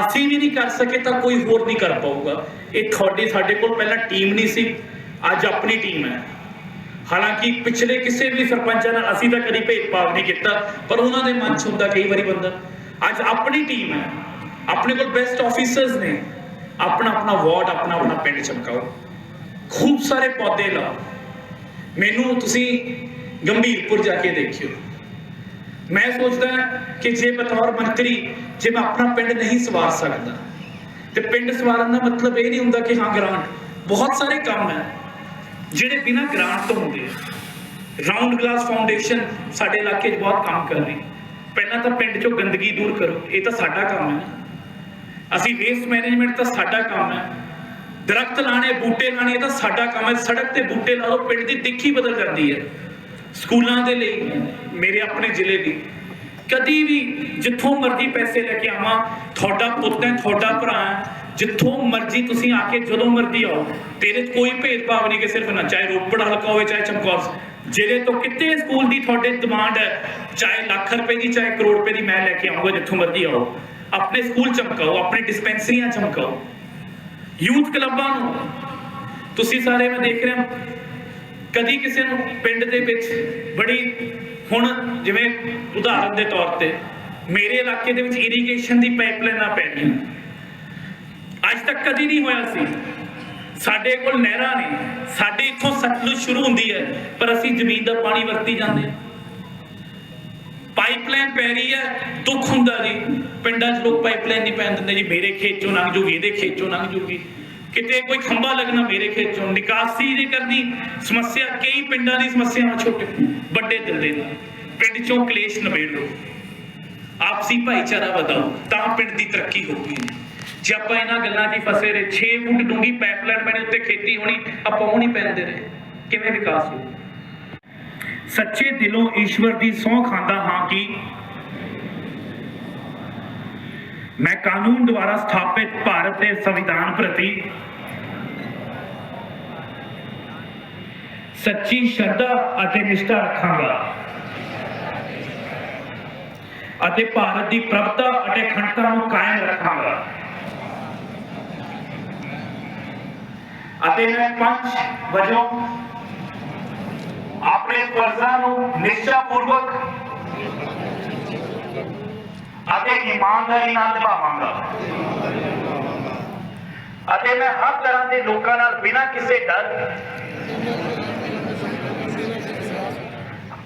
ਅਸੀਂ ਵੀ ਨਹੀਂ ਕਰ ਸਕੇ ਤਾਂ ਕੋਈ ਹੋਰ ਨਹੀਂ ਕਰ ਪਾਊਗਾ। ਇਹ ਤੁਹਾਡੀ, ਸਾਡੇ ਕੋਲ ਪਹਿਲਾਂ ਟੀਮ ਨਹੀਂ ਸੀ। ਅੱਜ ਆਪਣੀ ਟੀਮ ਹੈ। ਹਾਲਾਂਕਿ ਪਿਛਲੇ ਕਿਸੇ ਵੀ ਸਰਪੰਚਾਂ ਨਾਲ ਅਸੀਂ ਤਾਂ ਕਦੀ ਭੇਦਭਾਵ ਨਹੀਂ ਕੀਤਾ, ਪਰ ਉਹਨਾਂ ਦੇ ਮਨ 'ਚ ਹੁੰਦਾ ਕਈ ਵਾਰੀ ਬੰਦਾ, ਅੱਜ ਆਪਣੀ ਟੀਮ ਹੈ। ਆਪਣੇ ਕੋਲ ਬੈਸਟ ਆਫੀਸਰਸ ਨੇ ਆਪਣਾ ਆਪਣਾ ਵਾਰਡ ਆਪਣਾ ਆਪਣਾ ਪਿੰਡ ਚਮਕਾਓ ਖੂਬ ਸਾਰੇ ਪੌਦੇ ਲਾਓ ਮੈਨੂੰ ਤੁਸੀਂ ਗੰਭੀਰਪੁਰ ਜਾ ਕੇ ਦੇਖਿਓ ਮੈਂ ਸੋਚਦਾ ਕਿ ਜੇ ਬਤੌਰ ਮੰਤਰੀ ਜੇ ਮੈਂ ਆਪਣਾ ਪਿੰਡ ਨਹੀਂ ਸਵਾਰ ਸਕਦਾ ਤੇ ਪਿੰਡ ਸਵਾਰਨ ਦਾ ਮਤਲਬ ਇਹ ਨਹੀਂ ਹੁੰਦਾ ਕਿ ਹਾਂ ਗ੍ਰਾਂਟ ਬਹੁਤ ਸਾਰੇ ਕੰਮ ਹੈ ਜਿਹੜੇ ਬਿਨਾਂ ਗ੍ਰਾਂਟ ਤੋਂ ਹੁੰਦੇ ਆ ਰਾਉਂਡ ਗਲਾਸ ਫਾਊਂਡੇਸ਼ਨ ਸਾਡੇ ਇਲਾਕੇ 'ਚ ਬਹੁਤ ਕੰਮ ਕਰ ਰਹੀ ਪਹਿਲਾਂ ਤਾਂ ਪਿੰਡ 'ਚੋਂ ਗੰਦਗੀ ਦੂਰ ਕਰੋ ਇਹ ਤਾਂ ਸਾਡਾ ਕੰਮ ਹੈ ਅਸੀਂ ਵੇਸਟ ਮੈਨੇਜਮੈਂਟ ਤਾਂ ਸਾਡਾ ਕੰਮ ਹੈ। ਦਰਖਤ ਲਾਣੇ ਬੂਟੇ ਲਾਣੇ ਇਹ ਤਾਂ ਸਾਡਾ ਕੰਮ ਹੈ। ਸੜਕ ਤੇ ਬੂਟੇ ਲਾਓ, ਪਿੰਡ ਦੀ ਦਿੱਖੀ ਬਦਲ ਜਾਂਦੀ ਹੈ। ਸਕੂਲਾਂ ਦੇ ਲਈ, ਮੇਰੇ ਆਪਣੇ ਜ਼ਿਲ੍ਹੇ ਦੀ, ਕਦੀ ਵੀ ਜਿੱਥੋਂ ਮਰਜ਼ੀ ਪੈਸੇ ਲੈ ਕੇ ਆਵਾਂ, ਤੁਹਾਡਾ ਪੁੱਤ ਹੈ, ਤੁਹਾਡਾ ਭਰਾ ਹੈ, ਜਿੱਥੋਂ ਮਰਜ਼ੀ ਤੁਸੀਂ ਆ ਕੇ ਜਦੋਂ ਮਰਜ਼ੀ ਆਓ, ਤੇਰੇ ਕੋਈ ਭੇਦਭਾਵ ਨਹੀਂ ਕਿ ਸਿਰਫ ਨਾ, ਚਾਹੇ ਰੋਪੜ ਹਲਕਾ ਹੋਵੇ, ਚਾਹੇ ਚਮਕੌਰ ਸਾਹਿਬ। ਜ਼ਿਲ੍ਹੇ ਤੋਂ ਕਿਤੇ ਸਕੂਲ ਦੀ ਤੁਹਾਡੇ ਡਿਮਾਂਡ ਹੈ, ਚਾਹੇ ਲੱਖ ਰੁਪਏ ਦੀ, ਚਾਹੇ ਕਰੋੜ ਰੁਪਏ ਦੀ ਮੈਂ ਲੈ ਕੇ ਆਉਂਗਾ ਜਿੱਥੋਂ ਮਰਜ਼ੀ ਆਓ। ਆਪਣੇ ਸਕੂਲ ਚਮਕਾਓ, ਆਪਣੇ ਡਿਸਪੈਂਸਰੀਆਂ ਚਮਕਾਓ। ਯੂਥ ਕਲੱਬਾਂ ਨੂੰ। ਤੁਸੀਂ ਸਾਰੇ ਮੈਂ ਦੇਖ ਰਿਹਾ। ਕਦੀ ਕਿਸੇ ਨੂੰ ਪਿੰਡ ਦੇ ਵਿੱਚ ਬੜੀ ਹੁਣ ਜਿਵੇਂ ਉਦਾਹਰਨ ਦੇ ਤੌਰ ਤੇ ਮੇਰੇ ਇਲਾਕੇ ਦੇ ਵਿੱਚ ਇਰੀਗੇਸ਼ਨ ਦੀ ਪਾਈਪਲਾਈਨਾਂ ਪੈਣੀਆਂ ਅੱਜ ਤੱਕ ਕਦੀ ਨਹੀਂ ਹੋਇਆ ਸੀ। ਸਾਡੇ ਕੋਲ ਨਹਿਰਾਂ ਨੇ। ਸਾਡੇ ਇੱਥੋਂ ਸਤਲੁਜ ਸ਼ੁਰੂ ਹੁੰਦੀ ਹੈ, ਪਰ ਅਸੀਂ ਜ਼ਮੀਨ ਦਾ ਪਾਣੀ ਵਰਤੀ ਜਾਂਦੇ ਹਾਂ ਪਾਈਪਲਾਈਨ ਪੈ ਰਹੀ ਹੈ, ਦੁੱਖ ਹੁੰਦਾ ਜੀ। ਪਿੰਡਾਂ 'ਚ ਲੋਕ ਪਾਈਪਲਾਈਨ ਨਹੀਂ ਪੈਣ ਦਿੰਦੇ ਜੀ। ਮੇਰੇ ਖੇਤ ਚੋਂ ਲੰਘ ਜੂਗੀ, ਇਹਦੇ ਖੇਤ ਚੋਂ ਲੰਘ ਜੂਗੀ। ਕਿਤੇ ਕੋਈ ਖੰਭਾ ਲੱਗਣਾ ਮੇਰੇ ਖੇਤ ਚੋਂ। ਨਿਕਾਸੀ ਦੀ ਕਰਨੀ। ਸਮੱਸਿਆ, ਕਈ ਪਿੰਡਾਂ ਦੀ ਸਮੱਸਿਆਵਾਂ ਛੋਟੇ, ਵੱਡੇ ਦਿਲ ਦੇ ਨਾਲ। ਪਿੰਡ ਚੋਂ ਕਲੇਸ਼ ਨਿਬੇੜੋ ਆਪਸੀ ਭਾਈਚਾਰਾ ਵਧਾਓ। ਤਾਂ ਪਿੰਡ ਦੀ ਤਰੱਕੀ ਹੋਊਗੀ। ਜੇ ਆਪਾਂ ਇਹਨਾਂ ਗੱਲਾਂ 'ਚ ਫਸੇ ਰਹੇ 6 ਫੁੱਟ ਡੂੰਗੀ ਪਾਈਪਲਾਈਨ ਬਣੇ, ਉੱਤੇ ਖੇਤੀ ਹੋਣੀ, ਆਪਾਂ ਉਹ ਨਹੀਂ ਪੈਂਦੇ ਰਹੇ। ਕਿਵੇਂ ਵਿਕਾਸ ਹੋਊ ਸੱਚੇ ਦਿਲੋਂ ਈਸ਼ਵਰ ਦੀ ਸਹੁੰ ਖਾਂਦਾ ਹਾਂ ਕਿ ਮੈਂ ਕਾਨੂੰਨ ਦੁਆਰਾ ਸਥਾਪਿਤ ਭਾਰਤ ਦੇ ਸੰਵਿਧਾਨ ਪ੍ਰਤੀ ਸੱਚੀ ਸ਼ਰਧਾ ਅਤੇ ਨਿਸ਼ਠਾ ਰੱਖਾਂਗਾ ਅਤੇ ਭਾਰਤ ਦੀ ਪ੍ਰਭਤਾ ਅਤੇ ਅਖੰਡਤਾ ਨੂੰ ਕਾਇਮ ਰੱਖਾਂਗਾ। ਅਤੇ ਮੈਂ ਪੰਚ ਵਜੋਂ ਆਪਣੇ ਫਰਜ਼ਾਂ ਨੂੰ ਨਿਸ਼ਚਾਪੂਰਵਕ ਅਤੇ ਇਮਾਨਦਾਰੀ ਨਾਲ ਨਿਭਾਵਾਂਗਾ। ਅਤੇ ਮੈਂ ਹਰ ਤਰ੍ਹਾਂ ਦੇ ਲੋਕਾਂ ਨਾਲ ਬਿਨਾਂ ਕਿਸੇ ਡਰ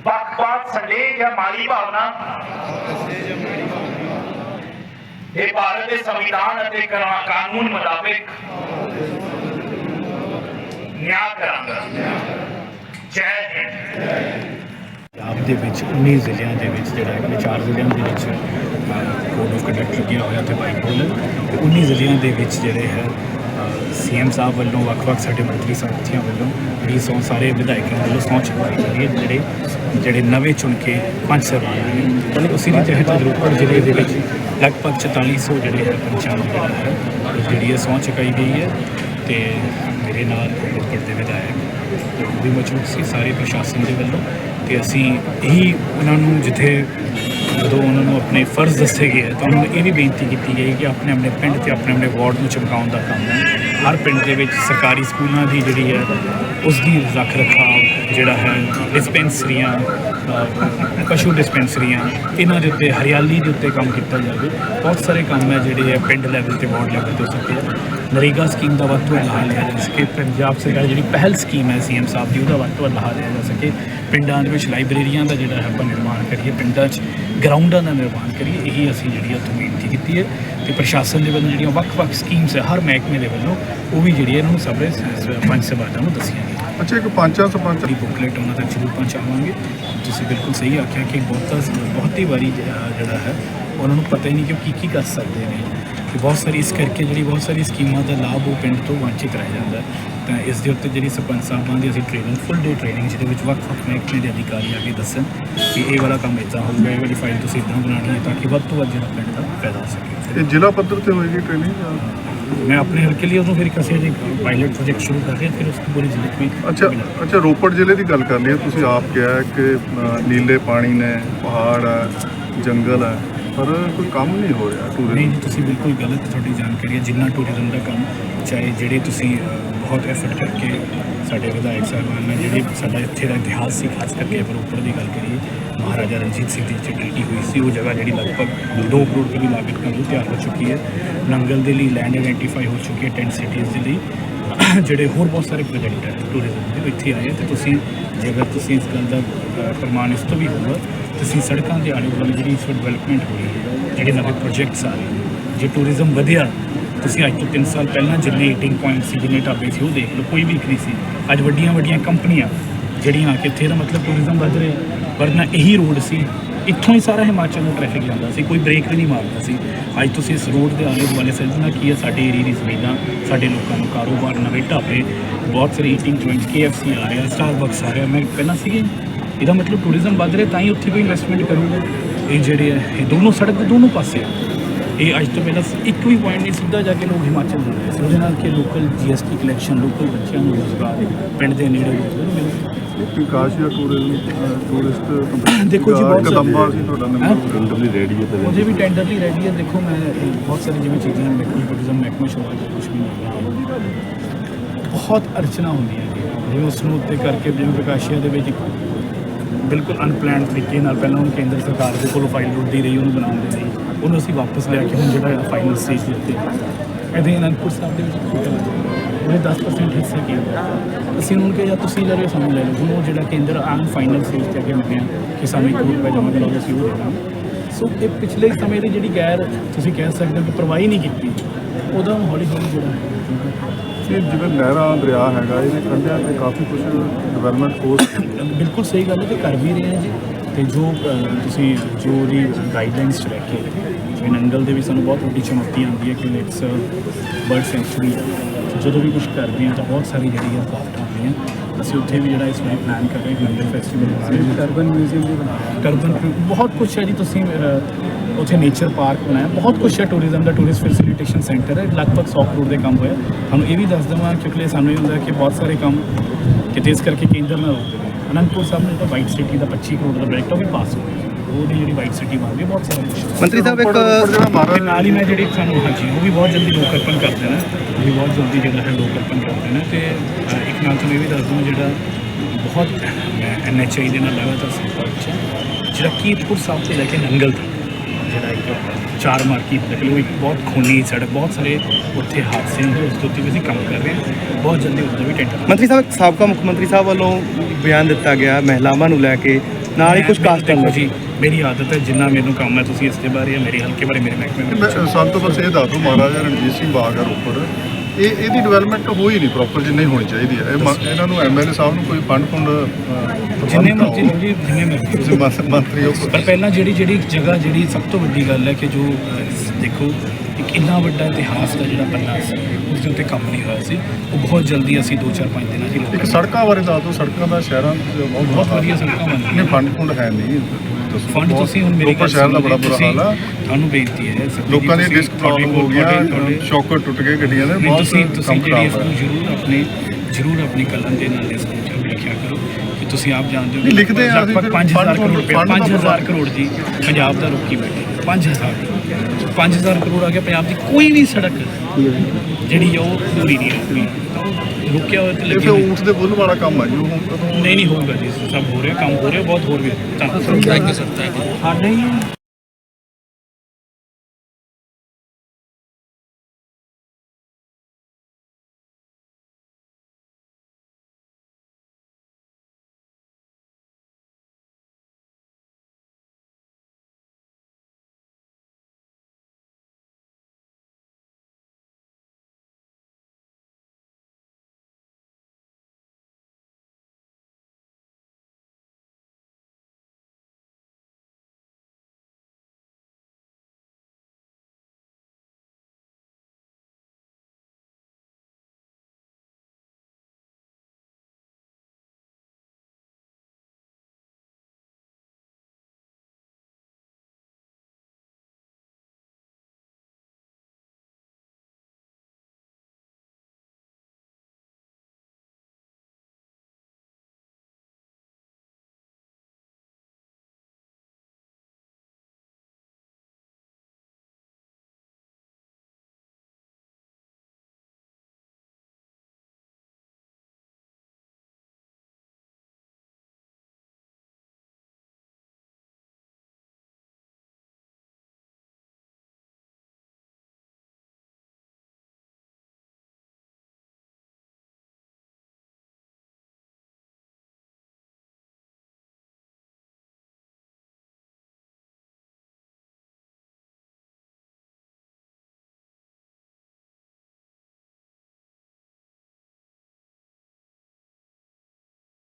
ਪੱਖਪਾਤ ਸੰਦੇਹ ਜਾਂ ਮਾੜੀ ਭਾਵਨਾ ਇਹ ਭਾਰਤ ਦੇ ਸੰਵਿਧਾਨ ਅਤੇ ਕਾਨੂੰਨ ਮੁਤਾਬਿਕ ਨਿਆਂ ਕਰਾਂਗਾ। ਜੈ ਦੇ ਵਿੱਚ 19 ਜ਼ਿਲ੍ਹਿਆਂ ਦੇ ਵਿੱਚ ਜਿਹੜਾ ਹੈ ਚਾਰ ਜ਼ਿਲ੍ਹਿਆਂ ਦੇ ਵਿੱਚ ਕੋਡ ਆਫ ਕੰਡਕਟ ਲੱਗਿਆ ਹੋਇਆ ਤੇ ਵਾਈਟ ਬੋਲ ਤੇ 19 ਜ਼ਿਲ੍ਹਿਆਂ ਦੇ ਵਿੱਚ ਜਿਹੜੇ ਹੈ ਸੀਐਮ ਸਾਹਿਬ ਵੱਲੋਂ, ਵੱਖ-ਵੱਖ ਸਾਡੇ ਮੰਤਰੀ ਸਾਥੀਆਂ ਵੱਲੋਂ ਵੀ ਸੌ, ਸਾਰੇ ਵਿਧਾਇਕਾਂ ਵੱਲੋਂ ਸਹੁੰ ਚੁਕਾਈ ਗਈ ਹੈ, ਜਿਹੜੇ ਜਿਹੜੇ ਨਵੇਂ ਚੁਣ ਕੇ ਪੰਜ ਸਰਵਾਨ ਨੇ। ਤਾਂ ਉਸੇ ਦੇ ਤਹਿਤ ਰੋਪੜ ਜ਼ਿਲ੍ਹੇ ਦੇ ਵਿੱਚ ਲਗਭਗ 4400 ਜਿਹੜੇ ਹੈ, ਪੰਚਾਂ ਜਿਹੜਾ ਹੈ ਜਿਹੜੀ ਹੈ ਸਹੁੰ ਚੁਕਾਈ ਗਈ ਹੈ। ਤੇ ਮੇਰੇ ਨਾਲ ਰੋਪੜ ਦੇ ਵਿਧਾਇਕ, ਉਹ ਵੀ ਮੌਜੂਦ ਸੀ, ਸਾਰੇ ਪ੍ਰਸ਼ਾਸਨ ਦੇ ਵੱਲੋਂ। ਤੇ ਅਸੀਂ ਇਹੀ ਉਹਨਾਂ ਨੂੰ ਜਿੱਥੇ ਜਦੋਂ ਉਹਨਾਂ ਨੂੰ ਆਪਣੇ ਫਰਜ਼ ਦੱਸੇ ਗਏ ਤਾਂ ਉਹਨਾਂ ਨੂੰ ਇਹ ਵੀ ਬੇਨਤੀ ਕੀਤੀ ਗਈ ਕਿ ਆਪਣੇ ਆਪਣੇ ਪਿੰਡ ਤੇ ਆਪਣੇ ਆਪਣੇ ਵਾਰਡ ਨੂੰ ਚਮਕਾਉਣ ਦਾ ਕੰਮ ਹੈ। ਹਰ ਪਿੰਡ ਦੇ ਵਿੱਚ ਸਰਕਾਰੀ ਸਕੂਲਾਂ ਦੀ ਜਿਹੜੀ ਹੈ ਉਸ ਦੀ ਰੱਖ ਰਖਾਵ ਜਿਹੜਾ ਹੈ ਡਿਸਪੈਂਸਰੀਆਂ ਅ, ਪਸ਼ੂ ਡਿਸਪੈਂਸਰੀਆਂ ਇਹਨਾਂ ਦੇ ਉੱਤੇ ਹਰਿਆਲੀ ਦੇ ਉੱਤੇ ਕੰਮ ਕੀਤਾ ਜਾਵੇ। ਬਹੁਤ ਸਾਰੇ ਕੰਮ ਹੈ ਜਿਹੜੇ ਹੈ ਪਿੰਡ ਲੈਵਲ ਤੇ ਵਾਰਡ ਲੈਵਲ ਤੇ ਹੋ ਸਕਦੇ ਆ। ਨਰੇਗਾ ਸਕੀਮ ਦਾ ਵੱਧ ਤੋਂ ਵੱਧ ਲਾਹਾ ਲਿਆ ਜਾ ਸਕੇ। ਪੰਜਾਬ ਸਰਕਾਰ ਜਿਹੜੀ ਪਹਿਲ ਸਕੀਮ ਹੈ ਸੀਐਮ ਸਾਹਿਬ ਦੀ ਉਹਦਾ ਵੱਧ ਤੋਂ ਵੱਧ ਲਾਹਾ ਲਿਆ ਜਾ ਸਕੇ। ਪਿੰਡਾਂ ਦੇ ਵਿੱਚ ਲਾਇਬ੍ਰੇਰੀਆਂ ਦਾ ਜਿਹੜਾ ਹੈ ਆਪਾਂ ਨਿਰਮਾਣ ਕਰੀਏ, ਪਿੰਡਾਂ 'ਚ ਗਰਾਊਂਡਾਂ ਦਾ ਨਿਰਮਾਣ ਕਰੀਏ, ਇਹੀ ਅਸੀਂ ਜਿਹੜੀ ਉੱਥੋਂ ਬੇਨਤੀ ਕੀਤੀ ਹੈ। ਤੇ ਪ੍ਰਸ਼ਾਸਨ ਦੇ ਵੱਲੋਂ ਜਿਹੜੀਆਂ ਵੱਖ-ਵੱਖ ਸਕੀਮਸ ਹੈ, ਹਰ ਮਹਿਕਮੇ ਦੇ ਵੱਲੋਂ, ਉਹ ਵੀ ਜਿਹੜੀ ਇਹਨਾਂ ਨੂੰ ਸਭਰੇ ਪੰਜ ਸਭਾਵਾਂ ਨੂੰ ਦੱਸੀਆਂ ਗਈਆਂ। ਅੱਛਾ ਇੱਕ ਪੰਚਾਂ ਸਰਪੰਚ ਦੀ ਬੁਕਲੇਟ ਉਹਨਾਂ ਤੱਕ ਜ਼ਰੂਰ ਪਹੁੰਚਾਵਾਂਗੇ। ਤੁਸੀਂ ਬਿਲਕੁਲ ਸਹੀ ਆਖਿਆ ਕਿ ਬਹੁਤਾ ਬਹੁਤੀ ਵਾਰੀ ਜਿਹੜਾ ਹੈ ਉਹਨਾਂ ਨੂੰ ਪਤਾ ਹੀ ਨਹੀਂ ਕਿ ਉਹ ਕੀ ਕੀ ਕਰ ਸਕਦੇ ਨੇ। ਕਿ ਬਹੁਤ ਸਾਰੀ ਇਸ ਕਰਕੇ ਜਿਹੜੀ ਬਹੁਤ ਸਾਰੀ ਸਕੀਮਾਂ ਦਾ ਲਾਭ ਉਹ ਪਿੰਡ ਤੋਂ ਵਾਂਝਿਤ ਰਹਿ ਜਾਂਦਾ ਹੈ। ਤਾਂ ਇਸ ਦੇ ਉੱਤੇ ਜਿਹੜੀ ਸਰਪੰਚ ਸਾਹਿਬਾਂ ਦੀ ਅਸੀਂ ਟ੍ਰੇਨਿੰਗ ਫੁੱਲ ਡੇ ਟ੍ਰੇਨਿੰਗ ਜਿਹਦੇ ਵਿੱਚ ਵੱਖ-ਵੱਖ ਮਹਿਕਮੇ ਦੇ ਅਧਿਕਾਰੀ ਆ ਕੇ ਦੱਸਣ ਕਿ ਇਹ ਵਾਲਾ ਕੰਮ ਇਦਾਂ ਹੋਊਗਾ ਇਹ ਵਾਲੀ ਫਾਈਲ ਤੁਸੀਂ ਇਦਾਂ ਬਣਾਉਣੀ ਹੈ ਤਾਂ ਕਿ ਵੱਧ ਤੋਂ ਵੱਧ ਜਿਹੜਾ ਪਿੰਡ ਦਾ ਫਾਇਦਾ ਹੋ ਸਕੇ। ਇਹ ਜ਼ਿਲ੍ਹਾ ਪੱਧਰ ਤੇ ਹੋਏਗੀ ਟ੍ਰੇਨਿੰਗ ਮੈਂ ਆਪਣੇ ਹਲਕੇ ਲਈ ਉਹਨੂੰ ਫਿਰ ਇੱਕ ਅਸੀਂ ਜੀ ਪਾਇਲਟ ਪ੍ਰੋਜੈਕਟ ਸ਼ੁਰੂ ਕਰ ਰਹੇ ਹਾਂ ਫਿਰ ਉਸ ਤੋਂ ਪੂਰੇ ਜ਼ਿਲ੍ਹੇ ਵਿੱਚ ਅੱਛਾ ਅੱਛਾ ਰੋਪੜ ਜ਼ਿਲ੍ਹੇ ਦੀ ਗੱਲ ਕਰ ਲਈਏ ਤੁਸੀਂ ਆਪ ਕਿਹਾ ਹੈ ਕਿ ਅ, ਨੀਲੇ ਪਾਣੀ ਨੇ ਪਹਾੜ ਹੈ ਜੰਗਲ ਹੈ ਪਰ ਕੋਈ ਕੰਮ ਨਹੀਂ ਹੋ ਰਿਹਾ ਨਹੀਂ ਟੂਰਿਜ਼ਮ ਜੀ ਤੁਸੀਂ ਬਿਲਕੁਲ ਗਲਤ ਤੁਹਾਡੀ ਜਾਣਕਾਰੀ ਹੈ। ਜਿੰਨਾ ਟੂਰਿਜ਼ਮ ਦਾ ਕੰਮ ਚਾਹੇ ਜਿਹੜੇ ਤੁਸੀਂ ਅ, ਬਹੁਤ ਐਫਰਟ ਕਰਕੇ ਸਾਡੇ ਵਿਧਾਇਕ ਸਾਹਿਬਾਨ ਨੇ ਜਿਹੜੇ ਸਾਡਾ ਇੱਥੇ ਦਾ ਇਤਿਹਾਸ ਸੀ, ਖਾਸ ਕਰਕੇ ਅਗਰ ਉੱਪਰ ਦੀ ਗੱਲ ਕਰੀਏ, ਮਹਾਰਾਜਾ ਰਣਜੀਤ ਸਿੰਘ ਦੀ ਜਿਹੜੀ ਹੋਈ ਸੀ, ਉਹ ਜਗ੍ਹਾ ਜਿਹੜੀ ਲਗਭਗ 2 ਕਰੋੜ ਦੀ ਲਾਗਤ ਨਾਲ ਉਹ ਤਿਆਰ ਹੋ ਚੁੱਕੀ ਹੈ। ਨੰਗਲ ਦੇ ਲਈ ਲੈਂਡ ਆਇਡੈਂਟੀਫਾਈ ਹੋ ਚੁੱਕੀ ਹੈ 10 ਸਿਟੀਜ਼ ਦੇ ਲਈ। ਜਿਹੜੇ ਹੋਰ ਬਹੁਤ ਸਾਰੇ ਪ੍ਰੋਜੈਕਟ ਹੈ ਟੂਰਿਜ਼ਮ ਦੇ ਇੱਥੇ ਆਏ ਤੇ ਤੁਸੀਂ, ਜੇਕਰ ਤੁਸੀਂ ਇਸ ਗੱਲ ਦਾ ਪ੍ਰਮਾਣ ਇਸ ਤੋਂ ਵੀ ਹੋਊਗਾ, ਤੁਸੀਂ ਸੜਕਾਂ ਦੇ ਆਲੇ ਦੁਆਲੇ ਜਿਹੜੀ ਇਸ ਡਿਵੈਲਪਮੈਂਟ ਹੋਈ ਹੈ ਜਿਹੜੇ ਨਵੇਂ ਪ੍ਰੋਜੈਕਟਸ ਆ ਰਹੇ ਜੇ ਟੂਰਿਜ਼ਮ ਵਧਿਆ ਤੁਸੀਂ ਅੱਜ ਤੋਂ 3 ਸਾਲ ਪਹਿਲਾਂ ਜਿੰਨੇ ਈਟਿੰਗ ਪੁਆਇੰਟ ਸੀ, ਜਿੰਨੇ ਢਾਬੇ ਸੀ, ਉਹ ਦੇਖ ਲਓ, ਕੋਈ ਵੀ ਨਹੀਂ ਸੀ। ਅੱਜ ਵੱਡੀਆਂ ਵੱਡੀਆਂ ਕੰਪਨੀਆਂ ਜਿਹੜੀਆਂ ਆ ਕੇ ਇੱਥੇ ਦਾ ਮਤਲਬ ਟੂਰਿਜ਼ਮ ਵੱਧ ਰਿਹਾ ਵਰਨਾ ਇਹੀ ਰੋਡ ਸੀ, ਇੱਥੋਂ ਹੀ ਸਾਰਾ ਹਿਮਾਚਲ ਨੂੰ ਟ੍ਰੈਫਿਕ ਜਾਂਦਾ ਸੀ, ਕੋਈ ਬ੍ਰੇਕ ਵੀ ਨਹੀਂ ਮਾਰਦਾ ਸੀ। ਅੱਜ ਤੁਸੀਂ ਇਸ ਰੋਡ ਦੇ ਆਲੇ ਦੁਆਲੇ ਸਮਝਣਾ ਕੀ ਹੈ, ਸਾਡੇ ਏਰੀਆ ਦੀ ਜ਼ਮੀਨਾਂ, ਸਾਡੇ ਲੋਕਾਂ ਨੂੰ ਕਾਰੋਬਾਰ, ਨਵੇਂ ਢਾਬੇ, ਬਹੁਤ ਸਾਰੇ ਈਟਿੰਗ ਜੁਆਇੰਟ KFC ਆ ਰਿਹਾ ਸਟਾਰਬਕਸ ਆ ਰਿਹਾ। ਮੈਂ ਪਹਿਲਾਂ ਸੀਗੇ, ਇਹਦਾ ਮਤਲਬ ਟੂਰਿਜ਼ਮ ਵੱਧ ਰਿਹਾ, ਤਾਂ ਹੀ ਉੱਥੇ ਕੋਈ ਇਨਵੈਸਟਮੈਂਟ ਕਰੂਗਾ। ਇਹ ਜਿਹੜੇ ਹੈ ਇਹ ਦੋਨੋਂ ਸੜਕ ਦੇ ਦੋਨੋਂ ਪਾਸੇ ਆ। ਇਹ ਅੱਜ ਤੋਂ ਪਹਿਲਾਂ ਇੱਕ ਵੀ ਪੁਆਇੰਟ ਨਹੀਂ ਸਿੱਧਾ ਜਾ ਕੇ ਲੋਕ ਹਿਮਾਚਲ ਦੇ ਰਹੇ ਸੀ ਉਹਦੇ ਨਾਲ ਕਿ ਲੋਕਲ ਜੀਐਸਟੀ ਕਲੈਕਸ਼ਨ ਲੋਕਲ ਬੱਚਿਆਂ ਨੂੰ ਰੋਜ਼ਗਾਰ ਪਿੰਡ ਦੇ ਨੇੜੇ ਰੋਜ਼ਗਾਰ ਮਿਲਦਾ ਵਿਕਾਸ ਜਾਂ ਟੂਰਿਜ਼ਮ ਟੂਰਿਸਟ ਦੇਖੋ ਜੀ, ਬਹੁਤ ਕਦੰਬਾ ਸੀ ਤੁਹਾਡਾ ਹੈਂ? ਨੰਬਰ ਟੈਂਡਰਲੀ ਰੈਡੀ ਹੈ ਉਹਦੇ ਵੀ ਟੈਂਡਰ ਲਈ ਰੈਡੀ ਹੈ। ਦੇਖੋ ਮੈਂ ਬਹੁਤ ਸਾਰੀ ਜਿਵੇਂ ਚੀਜ਼ਾਂ ਮਹਿਕਮੇ ਟੂਰਿਜ਼ਮ ਮਹਿਕਮਾ ਸ਼ੋਰ ਕੁਝ ਵੀ ਨਹੀਂ ਹੈ। ਬਹੁਤ ਅਰਚਨਾ ਹੁੰਦੀਆਂ ਨੇ। ਜਿਵੇਂ ਉਸ ਨੂੰ ਉੱਤੇ ਕਰਕੇ ਜਿਵੇਂ ਵਿਕਾਸ਼ੀਆ ਦੇ ਵਿੱਚ ਬਿਲਕੁਲ ਅਨਪਲਾਨਡ ਤਰੀਕੇ ਨਾਲ ਪਹਿਲਾਂ ਉਹਨੂੰ ਕੇਂਦਰ ਸਰਕਾਰ ਦੇ ਕੋਲੋਂ ਫਾਈਲ ਰੁੱਟਦੀ ਰਹੀ ਉਹਨੂੰ ਬਣਾਉਣ ਦੇ ਲਈ। ਉਹਨੂੰ ਅਸੀਂ ਵਾਪਸ ਲਿਆ ਕੇ ਹੁਣ ਜਿਹੜਾ ਫਾਈਨਲ ਸਟੇਜ ਦੇ ਉੱਤੇ। ਇਹਦੇ ਅਨੰਦਪੁਰ ਸਾਹਿਬ ਦੇ ਵਿੱਚ ਕੀਤਾ ਉਹਨੇ 10% ਹਿੱਸੇ ਕੀ ਅਸੀਂ ਉਹਨੂੰ ਕਿਹਾ ਜਾਂ ਤੁਸੀਂ ਲੈ ਲਓ ਸਾਨੂੰ ਲੈ ਲਓ। ਹੁਣ ਉਹ ਜਿਹੜਾ ਕੇਂਦਰ ਆਨ ਫਾਈਨਲ ਸਟੇਜ ਤੇ ਅੱਗੇ ਮੰਨਿਆ ਕਿ ਸਾਨੂੰ ਇੱਕ ਕਰੋੜ ਰੁਪਏ ਜਮ੍ਹਾਂ ਕਰਾਓ ਅਸੀਂ ਉਹ ਦੇ ਦਾਂਗੇ। ਸੋ ਇਹ ਪਿਛਲੇ ਸਮੇਂ ਦੀ ਜਿਹੜੀ ਗੈਰ ਤੁਸੀਂ ਕਹਿ ਸਕਦੇ ਹੋ ਕਿ ਪਰਵਾਹੀ ਨਹੀਂ ਕੀਤੀ ਉਹਦਾ ਹੌਲੀ ਹੌਲੀ ਜਿਹੜਾ ਇਹ ਜਿਵੇਂ ਨਹਿਰਾਂ ਦਰਿਆ ਹੈਗਾ ਇਹਦੇ ਕੰਢਿਆਂ ਤੇ ਕਾਫੀ ਕੁਝ ਡਿਵੈਲਪਮੈਂਟ ਹੋ ਬਿਲਕੁਲ ਸਹੀ ਗੱਲ ਹੈ ਤੇ ਕਰ ਵੀ ਰਹੇ ਹਾਂ ਜੀ। ਤੇ ਜੋ ਤੁਸੀਂ ਜੋ ਉਹਦੀ ਗਾਈਡਲਾਈਨਸ ਚ ਜਿਵੇਂ ਨੰਗਲ ਦੇ ਵੀ ਸਾਨੂੰ ਬਹੁਤ ਵੱਡੀ ਚੁਣੌਤੀ ਆਉਂਦੀ ਹੈ ਕਿ ਇਟਸ ਬਰਡ ਸੈਂਚੁਰੀ ਜਦੋਂ ਵੀ ਕੁਝ ਕਰਦੇ ਹਾਂ ਤਾਂ ਬਹੁਤ ਸਾਰੀ ਜਿਹੜੀਆਂ ਰੁਕਾਵਟਾਂ ਆਉਂਦੀਆਂ ਅਸੀਂ ਉੱਥੇ ਵੀ ਜਿਹੜਾ ਇਸ ਵਾਰੀ ਪਲਾਨ ਕਰ ਰਹੇ ਹਾਂ ਨੰਗਲ ਫੈਸਟੀਵਲ ਬਣਾ ਰਹੇ ਹਾਂ ਟਰਬਨ ਮਿਊਜ਼ੀਅਮ ਵੀ ਬਣਾ ਰਹੇ ਹਾਂ ਟਰਬਨ ਬਹੁਤ ਕੁਝ ਹੈ ਜੀ ਤੁਸੀਂ ਉੱਥੇ ਨੇਚਰ ਪਾਰਕ ਬਣਾਇਆ। ਬਹੁਤ ਕੁਝ ਹੈ ਟੂਰਿਜ਼ਮ ਦਾ ਟੂਰਿਸਟ ਫੈਸਿਲਿਟੇਸ਼ਨ ਸੈਂਟਰ ਹੈ। ਲਗਭਗ 100 ਕਰੋੜ ਦੇ ਕੰਮ ਹੋਇਆ। ਤੁਹਾਨੂੰ ਇਹ ਵੀ ਦੱਸ ਦਵਾਂ ਕਿਉਂਕਿ ਸਾਨੂੰ ਇਹ ਹੁੰਦਾ ਕਿ ਬਹੁਤ ਸਾਰੇ ਕੰਮ ਕਿਤੇ ਇਸ ਕਰਕੇ ਕੇਂਦਰ ਨਾਲ ਦੇਵੇ ਅਨੰਦਪੁਰ ਸਾਹਿਬ ਨੇ ਤਾਂ ਵਾਈਟ ਸਿਟੀ ਦਾ 25 ਕਰੋੜ ਦਾ ਪ੍ਰੋਜੈਕਟ ਉਹ ਵੀ ਪਾਸ ਹੋ ਗਿਆ। ਉਹਦੀ ਜਿਹੜੀ ਵਾਈਟ ਸਿਟੀ ਬਣ ਗਈ ਬਹੁਤ ਸਾਰਾ ਕੁਝ ਮੰਤਰੀ ਸਾਹਿਬ ਇੱਕ ਨਾਲ ਹੀ ਮੈਂ ਜਿਹੜੀ ਸਾਨੂੰ ਹਾਂਜੀ ਉਹ ਵੀ ਬਹੁਤ ਜਲਦੀ ਲੋਕ ਅਰਪਣ ਕਰਦੇ ਨੇ। ਉਹ ਵੀ ਬਹੁਤ ਜਲਦੀ ਜਿਹੜਾ ਹੈ ਲੋਕ ਅਰਪਣ ਕਰਦੇ ਨੇ। ਤੇ ਇੱਕ ਨਾਲ ਤੁਹਾਨੂੰ ਇਹ ਵੀ ਦੱਸ ਦੂੰ ਜਿਹੜਾ ਬਹੁਤ ਐਨਐਚਆਈ ਦੇ ਨਾਲ ਲਗਾਤਾਰ ਸੰਪਰਕ 'ਚ। ਜਿਹੜਾ ਕੀਰਤਪੁਰ ਸਾਹਿਬ ਤੋਂ ਲੈ ਕੇ ਨੰਗਲ ਤੱਕ। ਜਿਹੜਾ ਇੱਕ ਚਾਰ ਮਾਰਕੀਟ ਤੱਕ ਉਹ ਇੱਕ ਬਹੁਤ ਖੂਨੀ ਸੜਕ ਬਹੁਤ ਸਾਰੇ ਉੱਥੇ ਹਾਦਸੇ ਹੁੰਦੇ ਉਸ ਦੇ ਉੱਤੇ ਵੀ ਅਸੀਂ ਕੰਮ ਕਰ ਰਹੇ ਹਾਂ। ਬਹੁਤ ਜਲਦੀ ਉਸ ਦਾ ਵੀ ਟੈਂਡਰ ਮੰਤਰੀ ਸਾਹਿਬ ਸਾਬਕਾ ਮੁੱਖ ਮੰਤਰੀ ਸਾਹਿਬ ਵੱਲੋਂ ਬਿਆਨ ਦਿੱਤਾ ਗਿਆ ਮਹਿਲਾਵਾਂ ਨੂੰ ਲੈ ਕੇ। ਨਾਲ ਹੀ ਕੁਝ ਕਾਸਟ ਦੇਖੋ ਜੀ ਮੇਰੀ ਆਦਤ ਹੈ ਜਿੰਨਾ ਮੈਨੂੰ ਕੰਮ ਹੈ ਤੁਸੀਂ ਇਸ ਦੇ ਬਾਰੇ ਜਾਂ ਮੇਰੇ ਹਲਕੇ ਬਾਰੇ ਮੇਰੇ ਮਹਿਕਮੇ ਸਾਨੂੰ ਤਾਂ ਬਸ ਇਹ ਦੱਸ ਦਿਓ ਮਹਾਰਾਜਾ ਰਣਜੀਤ ਸਿੰਘ ਬਾਗ ਉੱਪਰ ਇਹ ਇਹਦੀ ਡਿਵੈਲਪਮੈਂਟ ਹੋਈ ਨਹੀਂ ਪ੍ਰੋਪਰ ਜਿੰਨੀ ਹੋਣੀ ਚਾਹੀਦੀ ਹੈ। ਇਹ ਮ- ਇਹਨਾਂ ਨੂੰ ਐਮਐਲਏ ਸਾਹਿਬ ਨੂੰ ਕੋਈ ਫੰਡ ਫੰਡ ਜਿੰਨੇ ਮਰਜ਼ੀ ਲਓ ਜੀ ਜਿੰਨੇ ਮਰਜ਼ੀ। ਤੁਸੀਂ ਮੰਤ- ਮੰਤਰੀ ਹੋ ਪਰ ਪਹਿਲਾਂ ਜਿਹੜੀ ਜਿਹੜੀ ਜਗ੍ਹਾ ਜਿਹੜੀ ਸਭ ਤੋਂ ਵੱਡੀ ਗੱਲ ਹੈ ਕਿ ਜੋ ਅਹ, ਦੇਖੋ ਇੱਕ ਇੰਨਾ ਵੱਡਾ ਇਤਿਹਾਸ ਦਾ ਜਿਹੜਾ ਪੰਨਾ ਸੀ ਉਸ ਦੇ ਉੱਤੇ ਕੰਮ ਨਹੀਂ ਹੋਇਆ ਸੀ। ਉਹ ਬਹੁਤ ਜਲਦੀ ਅਸੀਂ 2-4-5 ਦਿਨਾਂ 'ਚ ਹੀ ਇੱਕ ਲੋਕਾਂ ਸੜਕਾਂ ਬਾਰੇ ਦੱਸ ਦਿਓ ਸੜਕਾਂ ਦਾ ਸ਼ਹਿਰਾਂ 'ਚ ਬਹੁਤ ਬਹੁਤ ਵਧੀਆ ਸੜਕਾਂ ਬਣਦੀਆਂ ਨਹੀਂ ਫੰਡ ਫੰਡ ਹੈ ਨਹੀਂ। ਫੰਡ ਤੁਸੀਂ ਹੁਣ ਮੇਰੀ ਰੋਪੜ ਸ਼ਹਿਰ ਦਾ ਬੜਾ ਬੁਰਾ ਹਾਲ ਆ। ਤੁਹਾਨੂੰ ਬੇਨਤੀ ਹੈ ਲੋਕਾਂ ਦੀ ਡਿਸਕ ਪ੍ਰੋਬਲਮ ਹੋ ਕੋਲ- ਗਿਆ ਸ਼ੌਕਰ ਟੁੱਟ ਗਏ ਗੱਡੀਆਂ ਦੇ ਬਹੁਤ ਤੁਸੀਂ ਤੁਸੀਂ ਜਿਹੜੀ ਇਸ ਨੂੰ ਜ਼ਰੂਰ ਆਪਣੀ ਜ਼ਰੂਰ ਆਪਣੀ ਕਲਮ ਦੇ ਨਾਲ ਇਸ ਨੂੰ ਲਿਖਿਆ ਕਰੋ ਕਿ ਤੁਸੀਂ ਆਪ ਜਾਣਦੇ ਹੋ ਲਿਖਦੇ ਅਸੀਂ ਲਗਭਗ ਫਿਰ 5000 ਫੰਡ- ਕਰੋੜ ਰੁਪਏ ਫੰਡ ਦਾ 5000 ਪ੍ਰਬੰਧ। ਕਰੋੜ ਜੀ ਪੰਜਾਬ ਦਾ ਰੋਕੀ ਬੈਠੇ 5000 5000 ਕਰੋੜ। ਆ ਗਿਆ ਪੰਜਾਬ ਦੀ ਕੋਈ ਵੀ ਸੜਕ ਜਿਹੜੀ ਆ ਉਹ ਪੂਰੀ ਨਹੀਂ ਹੈ ਪੂਰੀ ਰੁਕਿਆ ਹੋਇਆ ਤੇ ਇਹ ਲੱਗੀ ਫਿਰ ਹੋਈ। ਊਠ ਦੇ ਬੁੱਲ ਵਾਲਾ ਕੰਮ ਆ ਜੀ ਉਹ ਨਹੀਂ ਨਹੀਂ ਹੋਊਗਾ ਜੀ ਸਭ ਹੋ ਰਿਹਾ ਕੰਮ ਹੋ ਰਿਹਾ ਬਹੁਤ ਹੋਰ ਵੀ ਧੰਨਵਾਦ। Thank you sir thank you